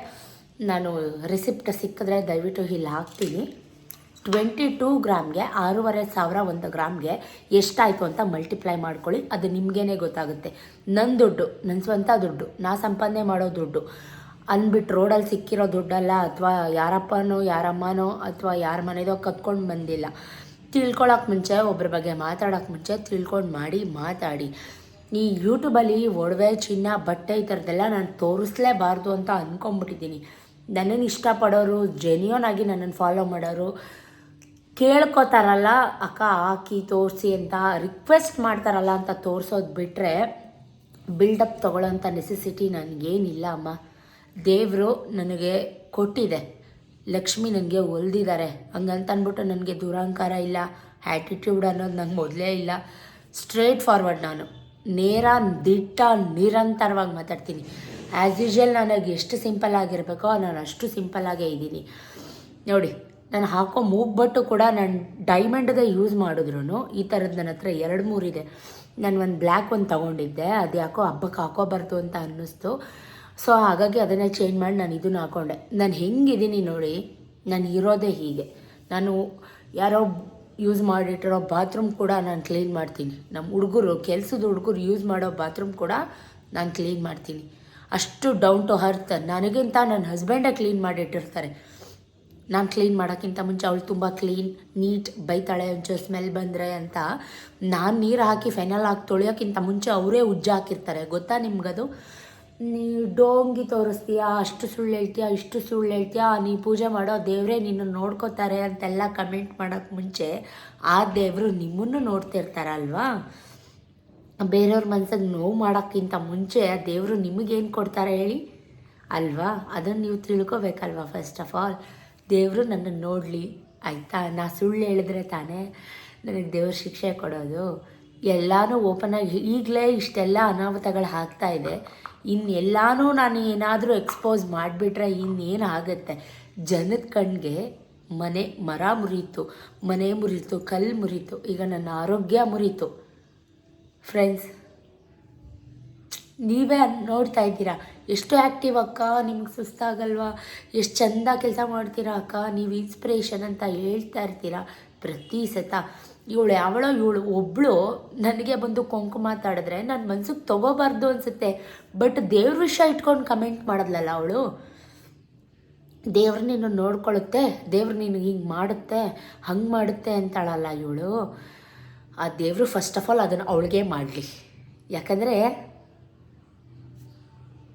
ನಾನು ರೆಸಿಪ್ಟ್ ಸಿಕ್ಕಿದ್ರೆ ದಯವಿಟ್ಟು ಇಲ್ಲಿ ಹಾಕ್ತೀನಿ. ಟ್ವೆಂಟಿ ಟೂ ಗ್ರಾಮ್ಗೆ ಆರೂವರೆ ಸಾವಿರ ಒಂದು ಗ್ರಾಮ್ಗೆ ಎಷ್ಟಾಯಿತು ಅಂತ ಮಲ್ಟಿಪ್ಲೈ ಮಾಡ್ಕೊಳ್ಳಿ. ಅದು ನಿಮಗೇನೆ ಗೊತ್ತಾಗುತ್ತೆ. ನನ್ನ ದುಡ್ಡು ನನ್ನ ಸ್ವಂತ ದುಡ್ಡು, ನಾ ಸಂಪಾದನೆ ಮಾಡೋ ದುಡ್ಡು ಅಂದ್ಬಿಟ್ಟು ರೋಡಲ್ಲಿ ಸಿಕ್ಕಿರೋ ದುಡ್ಡಲ್ಲ ಅಥವಾ ಯಾರಪ್ಪನೋ, ಯಾರಮ್ಮನೋ ಅಥವಾ ಯಾರ ಮನೇದೋ ಕತ್ಕೊಂಡು ಬಂದಿಲ್ಲ. ತಿಳ್ಕೊಳಕ್ಕೆ ಮುಂಚೆ ಒಬ್ಬರ ಬಗ್ಗೆ ಮಾತಾಡೋಕ್ಕೆ ಮುಂಚೆ ತಿಳ್ಕೊಂಡು ಮಾಡಿ, ಮಾತಾಡಿ. ಈ ಯೂಟ್ಯೂಬಲ್ಲಿ ಒಡವೆ, ಚಿನ್ನ, ಬಟ್ಟೆ ಈ ಥರದ್ದೆಲ್ಲ ನಾನು ತೋರಿಸ್ಲೇಬಾರ್ದು ಅಂತ ಅಂದ್ಕೊಂಬಿಟ್ಟಿದ್ದೀನಿ ನನ್ನನ್ನು ಇಷ್ಟಪಡೋರು ಜೆನ್ಯೂನ್ ಆಗಿ ನನ್ನನ್ನು ಫಾಲೋ ಮಾಡೋರು, ಕೇಳ್ಕೊತಾರಲ್ಲ, ಅಕ್ಕ, ಹಾಕಿ, ತೋರಿಸಿ ಅಂತ ರಿಕ್ವೆಸ್ಟ್ ಮಾಡ್ತಾರಲ್ಲ ಅಂತ ತೋರಿಸೋದು ಬಿಟ್ಟರೆ ಬಿಲ್ಡಪ್ ತೊಗೊಳ್ಳೋಂಥ ನೆಸೆಸಿಟಿ ನನಗೇನಿಲ್ಲ ಅಮ್ಮ. ದೇವರು ನನಗೆ ಕೊಟ್ಟಿದೆ. ಲಕ್ಷ್ಮಿ ನನಗೆ ಒಲ್ದಿದ್ದಾರೆ ಹಂಗಂತ ಅಂದ್ಬಿಟ್ಟು ನನಗೆ ದುರಹಂಕಾರ ಇಲ್ಲ. ಆ್ಯಟಿಟ್ಯೂಡ್ ಅನ್ನೋದು ನಂಗೆ ಮೊದಲೇ ಇಲ್ಲ. ಸ್ಟ್ರೇಟ್ ಫಾರ್ವರ್ಡ್ ನಾನು. ನೇರ, ದಿಟ್ಟ, ನಿರಂತರವಾಗಿ ಮಾತಾಡ್ತೀನಿ. ಆ್ಯಸ್ ಯೂಶ್ವಲ್ ನನಗೆ ಎಷ್ಟು ಸಿಂಪಲ್ ಆಗಿರಬೇಕೋ ನಾನು ಅಷ್ಟು ಸಿಂಪಲ್ಲಾಗೇ ಇದ್ದೀನಿ. ನೋಡಿ, ನಾನು ಹಾಕೋ ಮೂಗ್ಬಟ್ಟು ಕೂಡ ನಾನು ಡೈಮಂಡದ ಯೂಸ್ ಮಾಡಿದ್ರು ಈ ಥರದ್ದು ನನ್ನ ಹತ್ರ ಎರಡು ಮೂರಿದೆ ನಾನು ಒಂದು ಬ್ಲ್ಯಾಕ್ ಒಂದು ತೊಗೊಂಡಿದ್ದೆ, ಅದು ಯಾಕೋ ಹಬ್ಬಕ್ಕೆ ಹಾಕೋಬಾರ್ದು ಅಂತ ಅನ್ನಿಸ್ತು. ಸೊ ಹಾಗಾಗಿ ಅದನ್ನು ಚೇಂಜ್ ಮಾಡಿ ನಾನು ಇದನ್ನು ಹಾಕೊಂಡೆ. ನಾನು ಹೆಂಗಿದ್ದೀನಿ ನೋಡಿ, ನಾನು ಇರೋದೇ ಹೀಗೆ. ನಾನು ಯಾರೋ ಯೂಸ್ ಮಾಡಿಟ್ಟಿರೋ ಬಾತ್ರೂಮ್ ಕೂಡ ನಾನು ಕ್ಲೀನ್ ಮಾಡ್ತೀನಿ. ನಮ್ಮ ಹುಡುಗರು, ಕೆಲಸದ ಹುಡುಗರು ಯೂಸ್ ಮಾಡೋ ಬಾತ್ರೂಮ್ ಕೂಡ ನಾನು ಕ್ಲೀನ್ ಮಾಡ್ತೀನಿ. ಅಷ್ಟು ಡೌನ್ ಟು ಹರ್ತ್ ನನಗಿಂತ ನನ್ನ ಹಸ್ಬೆಂಡೇ ಕ್ಲೀನ್ ಮಾಡಿಟ್ಟಿರ್ತಾರೆ. ನಾನು ಕ್ಲೀನ್ ಮಾಡೋಕ್ಕಿಂತ ಮುಂಚೆ ಅವಳು ತುಂಬ ಕ್ಲೀನ್ ನೀಟ್ ಬೈತಾಳೆ, ಒಂಚೂರು ಸ್ಮೆಲ್ ಬಂದರೆ ಅಂತ ನಾನು ನೀರು ಹಾಕಿ ಫೆನಲ್ ಹಾಕಿ ತೊಳೆಯೋಕ್ಕಿಂತ ಮುಂಚೆ ಅವರೇ ಉಜ್ಜ ಹಾಕಿರ್ತಾರೆ. ಗೊತ್ತಾ ನಿಮ್ಗದು? ನೀ ಡೋಂಗಿ ತೋರಿಸ್ತೀಯಾ, ಅಷ್ಟು ಸುಳ್ಳು ಹೇಳ್ತೀಯ, ಇಷ್ಟು ಸುಳ್ಳು ಹೇಳ್ತೀಯ, ನೀ ಪೂಜೆ ಮಾಡೋ ದೇವರೇ ನಿನ್ನ ನೋಡ್ಕೋತಾರೆ ಅಂತೆಲ್ಲ ಕಮೆಂಟ್ ಮಾಡೋಕ್ಕೆ ಮುಂಚೆ ಆ ದೇವರು ನಿಮ್ಮನ್ನು ನೋಡ್ತಿರ್ತಾರಲ್ವಾ? ಬೇರೆಯವ್ರ ಮನ್ಸಿಗೆ ನೋವು ಮಾಡೋಕ್ಕಿಂತ ಮುಂಚೆ ಆ ದೇವರು ನಿಮಗೇನು ಕೊಡ್ತಾರೆ ಹೇಳಿ? ಅಲ್ವಾ? ಅದನ್ನು ನೀವು ತಿಳ್ಕೊಬೇಕಲ್ವಾ ಫಸ್ಟ್ ಆಫ್ ಆಲ್ ದೇವರು ನನ್ನನ್ನು ನೋಡಲಿ, ಆಯಿತಾ? ನಾ ಸುಳ್ಳು ಹೇಳಿದ್ರೆ ತಾನೇ ನನಗೆ ದೇವ್ರ ಶಿಕ್ಷೆ ಕೊಡೋದು? ಎಲ್ಲನೂ ಓಪನ್ ಆಗಿ ಈಗಲೇ ಇಷ್ಟೆಲ್ಲ ಅನಾಹುತಗಳು ಆಗ್ತಾ ಇದೆ. ಇನ್ನೆಲ್ಲನೂ ನಾನು ಏನಾದರೂ ಎಕ್ಸ್ಪೋಸ್ ಮಾಡಿಬಿಟ್ರೆ ಇನ್ನೇನು ಆಗುತ್ತೆ ಜನದ ಕಣ್ಣಿಗೆ ಮನೆ ಮರ ಮುರಿಯಿತು ಮನೆ ಮುರಿತು ಕಲ್ಲು ಮುರಿತು, ಈಗ ನನ್ನ ಆರೋಗ್ಯ ಮುರಿತು. ಫ್ರೆಂಡ್ಸ್ ನೀವೇ ನೋಡ್ತಾ ಇದ್ದೀರಾ? ಎಷ್ಟು ಆ್ಯಕ್ಟಿವ್ ಅಕ್ಕ, ನಿಮ್ಗೆ ಸುಸ್ತಾಗಲ್ವಾ? ಎಷ್ಟು ಚಂದ ಕೆಲಸ ಮಾಡ್ತೀರಾ ಅಕ್ಕ? ನೀವು ಇನ್ಸ್ಪಿರೇಷನ್ ಅಂತ ಹೇಳ್ತಾ ಇರ್ತೀರಾ? ಪ್ರತಿ ಸತ. ಇವಳು ಯಾವಳೋ, ಇವಳು ಒಬ್ಬಳು ನನಗೆ ಬಂದು ಕೊಂಕು ಮಾತಾಡಿದ್ರೆ ನನ್ನ ಮನ್ಸಿಗೆ ತಗೋಬಾರ್ದು ಅನಿಸುತ್ತೆ. ಬಟ್ ದೇವ್ರ ವಿಷಯ ಇಟ್ಕೊಂಡು ಕಮೆಂಟ್ ಮಾಡಿದ್ಲಲ್ಲ ಅವಳು? ದೇವ್ರ ನಿನ್ನ ನೋಡ್ಕೊಳ್ಳುತ್ತೆ ದೇವ್ರು ನಿನಗೆ ಹಿಂಗೆ ಮಾಡುತ್ತೆ, ಹಂಗೆ ಮಾಡುತ್ತೆ ಅಂತಾಳಲ್ಲ ಇವಳು? ಆ ದೇವರು ಫಸ್ಟ್ ಆಫ್ ಆಲ್ ಅದನ್ನು ಅವಳಿಗೆ ಮಾಡಲಿ. ಯಾಕಂದರೆ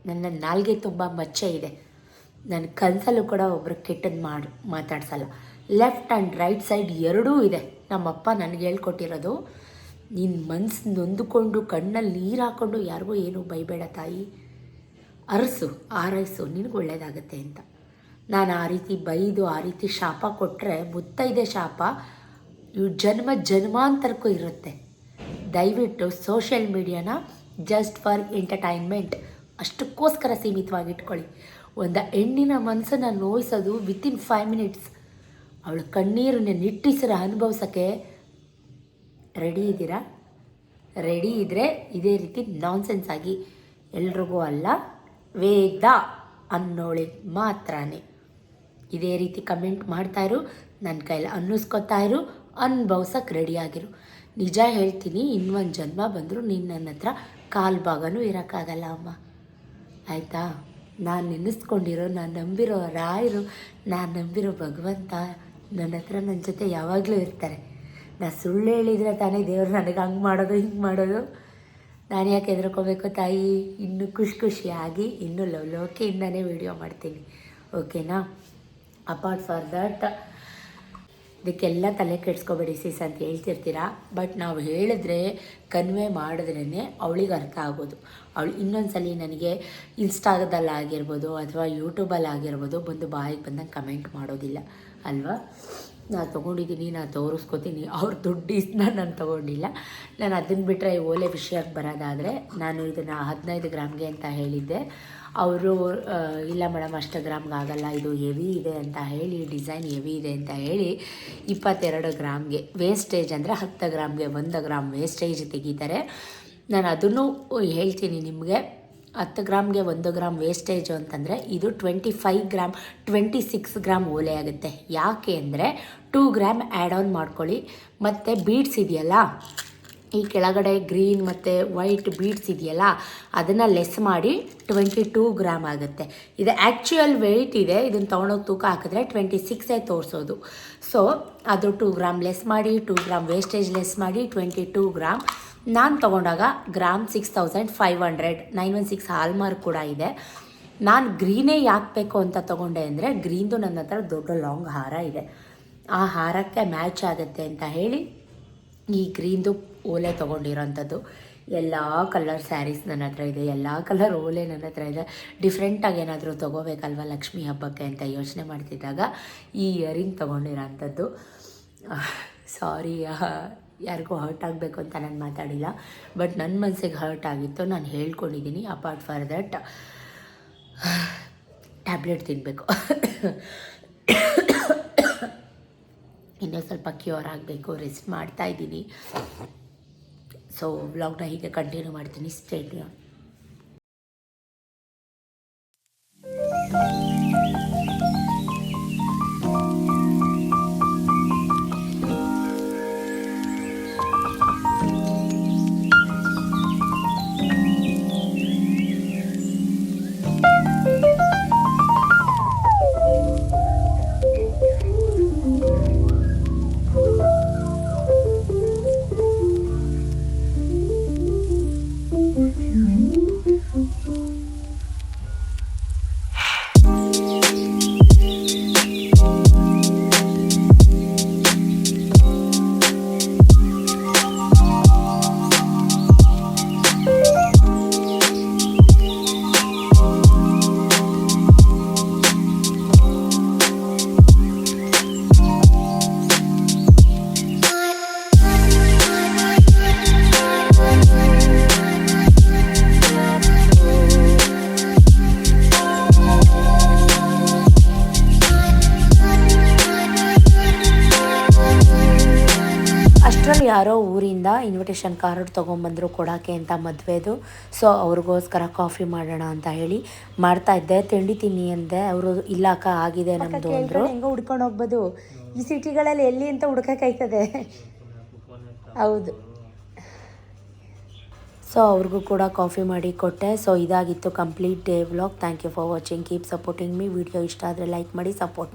ನನ್ನ ನಾಲ್ಗೆ ತುಂಬ ಮಚ್ಚೆ ಇದೆ. ನನ್ನ ಕನಸಲ್ಲೂ ಕೂಡ ಒಬ್ರು ಕೆಟ್ಟದ್ದು ಮಾಡಿ, ಮಾತಾಡ್ಸಲ್ಲ. ಲೆಫ್ಟ್ ಆ್ಯಂಡ್ ರೈಟ್ ಸೈಡ್ ಎರಡೂ ಇದೆ. ನಮ್ಮಪ್ಪ ನನಗೆ ಹೇಳ್ಕೊಟ್ಟಿರೋದು ನಿನ್ನ ಮನ್ಸು ನೊಂದುಕೊಂಡು ಕಣ್ಣಲ್ಲಿ ನೀರು ಹಾಕ್ಕೊಂಡು ಯಾರಿಗೂ ಏನು ಬೈಬೇಡ ತಾಯಿ. ಅರಸು, ಆರೈಸು, ನಿನಗೆ ಒಳ್ಳೇದಾಗತ್ತೆ ಅಂತ. ನಾನು ಆ ರೀತಿ ಬೈದು, ಆ ರೀತಿ ಶಾಪ ಕೊಟ್ಟರೆ ಮುತ್ತೈದೆ ಶಾಪ ಇವು ಜನ್ಮ ಜನ್ಮಾಂತರಕ್ಕೂ ಇರುತ್ತೆ. ದಯವಿಟ್ಟು ಸೋಷಿಯಲ್ ಮೀಡಿಯಾನ ಜಸ್ಟ್ ಫಾರ್ ಎಂಟರ್ಟೈನ್ಮೆಂಟ್, ಅಷ್ಟಕ್ಕೋಸ್ಕರ ಸೀಮಿತವಾಗಿಟ್ಕೊಳ್ಳಿ ಒಂದು ಹೆಣ್ಣಿನ ಮನಸ್ಸನ್ನು ನೋಯಿಸೋದು ವಿತಿನ್ ಫೈವ್ ಮಿನಿಟ್ಸ್ ಅವಳ ಕಣ್ಣೀರನ್ನ ನಿಟ್ಟಿಸರ ಅನುಭವಿಸೋಕ್ಕೆ ರೆಡಿ ಇದ್ದೀರಾ? ರೆಡಿ ಇದ್ದರೆ ಇದೇ ರೀತಿ ನಾನ್ಸೆನ್ಸ್ ಆಗಿ ಎಲ್ರಿಗೂ ಅಲ್ಲ, ವೇದ ಅನ್ನೋಳಿಗೆ ಮಾತ್ರನೇ. ಇದೇ ರೀತಿ ಕಮೆಂಟ್ ಮಾಡ್ತಾ ಇರು ನನ್ನ ಕೈಲಿ ಅನ್ನಿಸ್ಕೊತಾ ಇರು ಅನ್ಭವ್ಸಕ್ಕೆ ರೆಡಿಯಾಗಿರು ನಿಜ ಹೇಳ್ತೀನಿ, ಇನ್ನೊಂದು ಜನ್ಮ ಬಂದರೂ ನೀನು ನನ್ನ ಹತ್ರ ಕಾಲು ಭಾಗನೂ ಇರೋಕ್ಕಾಗಲ್ಲ ಅಮ್ಮ. ಆಯಿತಾ? ನಾನು ನೆನೆಸ್ಕೊಂಡಿರೋ, ನಾನು ನಂಬಿರೋ ರಾಯರು, ನಾನು ನಂಬಿರೋ ಭಗವಂತ ನನ್ನ ಹತ್ರ ನನ್ನ ಜೊತೆ ಯಾವಾಗಲೂ ಇರ್ತಾರೆ. ನಾನು ಸುಳ್ಳು ಹೇಳಿದರೆ ತಾನೇ ದೇವರು ನನಗೆ ಹಂಗೆ ಮಾಡೋದು, ಹಿಂಗೆ ಮಾಡೋದು. ನಾನು ಯಾಕೆ ಹೆದರ್ಕೋಬೇಕು ತಾಯಿ? ಇನ್ನೂ ಖುಷಿ ಖುಷಿಯಾಗಿ ಇನ್ನೂ ಲವ್ ಲೋಕೆಯಿಂದನೇ ವೀಡಿಯೋ ಮಾಡ್ತೀನಿ. ಓಕೆನಾ? ಅಪಾರ್ಟ್ ಫಾರ್ ದಟ್, ಇದಕ್ಕೆಲ್ಲ ತಲೆ ಕೆಡ್ಸ್ಕೊಬೇಡಿ ಸೀಸ್ ಅಂತ ಹೇಳ್ತಿರ್ತೀರಾ? ಬಟ್ ನಾವು ಹೇಳಿದ್ರೆ ಕನ್ವೆ ಮಾಡಿದ್ರೇ ಅವಳಿಗೆ ಅರ್ಥ ಆಗೋದು. ಅವಳು ಇನ್ನೊಂದ್ಸಲಿ ನನಗೆ ಇನ್ಸ್ಟಾದಲ್ಲಾಗಿರ್ಬೋದು ಅಥವಾ ಯೂಟ್ಯೂಬಲ್ಲಿ ಆಗಿರ್ಬೋದು ಬಂದು ಬಾಯಿಗೆ ಬಂದಂಗೆ ಕಮೆಂಟ್ ಮಾಡೋದಿಲ್ಲ. ಅಲ್ವಾ? ನಾನು ತೊಗೊಂಡಿದ್ದೀನಿ ನಾನು ತೋರಿಸ್ಕೊತೀನಿ. ಅವ್ರ ದುಡ್ಡು ಇಸ್ನ ನಾನು ತೊಗೊಂಡಿಲ್ಲ. ನಾನು ಅದನ್ನು ಬಿಟ್ಟರೆ ಈ ಓಲೆ ವಿಷಯಕ್ಕೆ ಬರೋದಾದರೆ ನಾನು ಇದನ್ನು ಹದಿನೈದು ಗ್ರಾಮ್ಗೆ ಅಂತ ಹೇಳಿದ್ದೆ. ಅವರು ಇಲ್ಲ ಮೇಡಮ್ ಅಷ್ಟು ಗ್ರಾಮ್ಗೆ ಆಗಲ್ಲ, ಇದು ಹೆವಿ ಇದೆ ಅಂತ ಹೇಳಿ, ಡಿಸೈನ್ ಹೆವಿ ಇದೆ ಅಂತ ಹೇಳಿ ಇಪ್ಪತ್ತೆರಡು ಗ್ರಾಮ್ಗೆ ವೇಸ್ಟೇಜ್ ಅಂದರೆ ಹತ್ತು ಗ್ರಾಮ್ಗೆ, ಒಂದು ಗ್ರಾಮ್ ವೇಸ್ಟೇಜ್ ತೆಗಿತಾರೆ. ನಾನು ಅದನ್ನು ಹೇಳ್ತೀನಿ ನಿಮಗೆ. ಹತ್ತು ಗ್ರಾಮ್ಗೆ ಒಂದು ಗ್ರಾಮ್ ವೇಸ್ಟೇಜು ಅಂತಂದರೆ ಇದು twenty five gram twenty six gram ಓಲೆ ಆಗುತ್ತೆ. ಯಾಕೆ ಅಂದರೆ ಟೂ ಗ್ರಾಮ್ ಆ್ಯಡ್ ಆನ್ ಮಾಡ್ಕೊಳ್ಳಿ. ಮತ್ತು ಬೀಡ್ಸ್ ಇದೆಯಲ್ಲ, ಈ ಕೆಳಗಡೆ ಗ್ರೀನ್ ಮತ್ತು ವೈಟ್ ಬೀಡ್ಸ್ ಇದೆಯಲ್ಲ, ಅದನ್ನು ಲೆಸ್ ಮಾಡಿ ಟ್ವೆಂಟಿ ಟೂ ಗ್ರಾಮ್ ಆಗುತ್ತೆ. ಇದು ಆ್ಯಕ್ಚುಯಲ್ ವೆಯ್ಟ್ ಇದೆ, ಇದನ್ನು ತೊಗೊಂಡೋಗಿ ತೂಕ ಹಾಕಿದ್ರೆ ಟ್ವೆಂಟಿ ಸಿಕ್ಸೇ ತೋರಿಸೋದು. ಸೊ ಅದು ಟೂ ಗ್ರಾಮ್ ಲೆಸ್ ಮಾಡಿ ಟೂ ಗ್ರಾಮ್ ವೇಸ್ಟೇಜ್ ಲೆಸ್ ಮಾಡಿ ಟ್ವೆಂಟಿ ಟೂ ಗ್ರಾಮ್ ನಾನು ತೊಗೊಂಡಾಗ gram six thousand five hundred, nine one six hallmark ಕೂಡ ಇದೆ. ನಾನು ಗ್ರೀನೇ ಯಾಕೆ ಬೇಕು ಅಂತ ತೊಗೊಂಡೆ ಅಂದರೆ ಗ್ರೀನ್ದು ನನ್ನ ಹತ್ರ ದೊಡ್ಡ ಲಾಂಗ್ ಹಾರ ಇದೆ. ಆ ಹಾರಕ್ಕೆ ಮ್ಯಾಚ್ ಆಗುತ್ತೆ ಅಂತ ಹೇಳಿ ಈ ಗ್ರೀನ್ದು ಓಲೆ ತೊಗೊಂಡಿರೋಂಥದ್ದು. ಎಲ್ಲ ಕಲರ್ ಸ್ಯಾರೀಸ್ ನನ್ನ ಹತ್ರ ಇದೆ, ಎಲ್ಲ ಕಲರ್ ಓಲೆ ನನ್ನ ಹತ್ರ ಇದೆ. ಡಿಫ್ರೆಂಟಾಗಿ ಏನಾದರೂ ತೊಗೋಬೇಕಲ್ವ ಲಕ್ಷ್ಮಿ ಹಬ್ಬಕ್ಕೆ ಅಂತ ಯೋಚನೆ ಮಾಡ್ತಿದ್ದಾಗ ಈ ಇಯರಿಂಗ್ ತೊಗೊಂಡಿರೋಂಥದ್ದು. ಸಾರಿ ಯಾರಿಗೂ ಹರ್ಟ್ ಆಗಬೇಕು ಅಂತ ನಾನು ಮಾತಾಡಿಲ್ಲ. ಬಟ್ ನನ್ನ ಮನಸ್ಸಿಗೆ ಹರ್ಟ್ ಆಗಿತ್ತು, ನಾನು ಹೇಳ್ಕೊಂಡಿದ್ದೀನಿ ಅಪಾರ್ಟ್ ಫಾರ್ ದಟ್ ಟ್ಯಾಬ್ಲೆಟ್ ತಿನ್ನಬೇಕು ಇನ್ನೂ ಸ್ವಲ್ಪ ಕ್ಯೂರ್ ಆಗಬೇಕು ರೆಸ್ಟ್ ಮಾಡ್ತಾ ಇದ್ದೀನಿ ಸೊ ವ್ಲಾಗ್ನ ಹೀಗೆ ಕಂಟಿನ್ಯೂ ಮಾಡ್ತೀನಿ. ಸ್ಟೇಟ್ ಇನ್ವಿಟೇಷನ್ ಕಾರ್ಡ್ ತೊಗೊಂಬಂದರು ಕೊಡೋಕ್ಕೆ ಅಂತ ಮದುವೆದು ಸೊ ಅವ್ರಿಗೋಸ್ಕರ ಕಾಫಿ ಮಾಡೋಣ ಅಂತ ಹೇಳಿ ಮಾಡ್ತಾ ಇದ್ದೆ. ತಿಂಡಿ ತಿನ್ನಿ ಅಂದೆ. ಅವರು ಇಲ್ಲ ಅಕ್ಕ ಆಗಿದೆ ನಮ್ಮದು ಅಂದರು. ಹೆಂಗೆ ಹುಡ್ಕೊಂಡು ಹೋಗ್ಬೋದು. ಈ ಸಿಟಿಗಳಲ್ಲಿ ಎಲ್ಲಿ ಅಂತ ಹುಡ್ಕಕ್ಕಾಯ್ತದೆ ಹೌದು. ಸೊ ಅವ್ರಿಗೂ ಕೂಡ ಕಾಫಿ ಮಾಡಿ ಕೊಟ್ಟೆ. ಸೊ ಇದಾಗಿತ್ತು complete day vlog thank you for watching keep supporting me video ಇಷ್ಟ ಆದರೆ ಲೈಕ್ ಮಾಡಿ ಸಪೋರ್ಟ್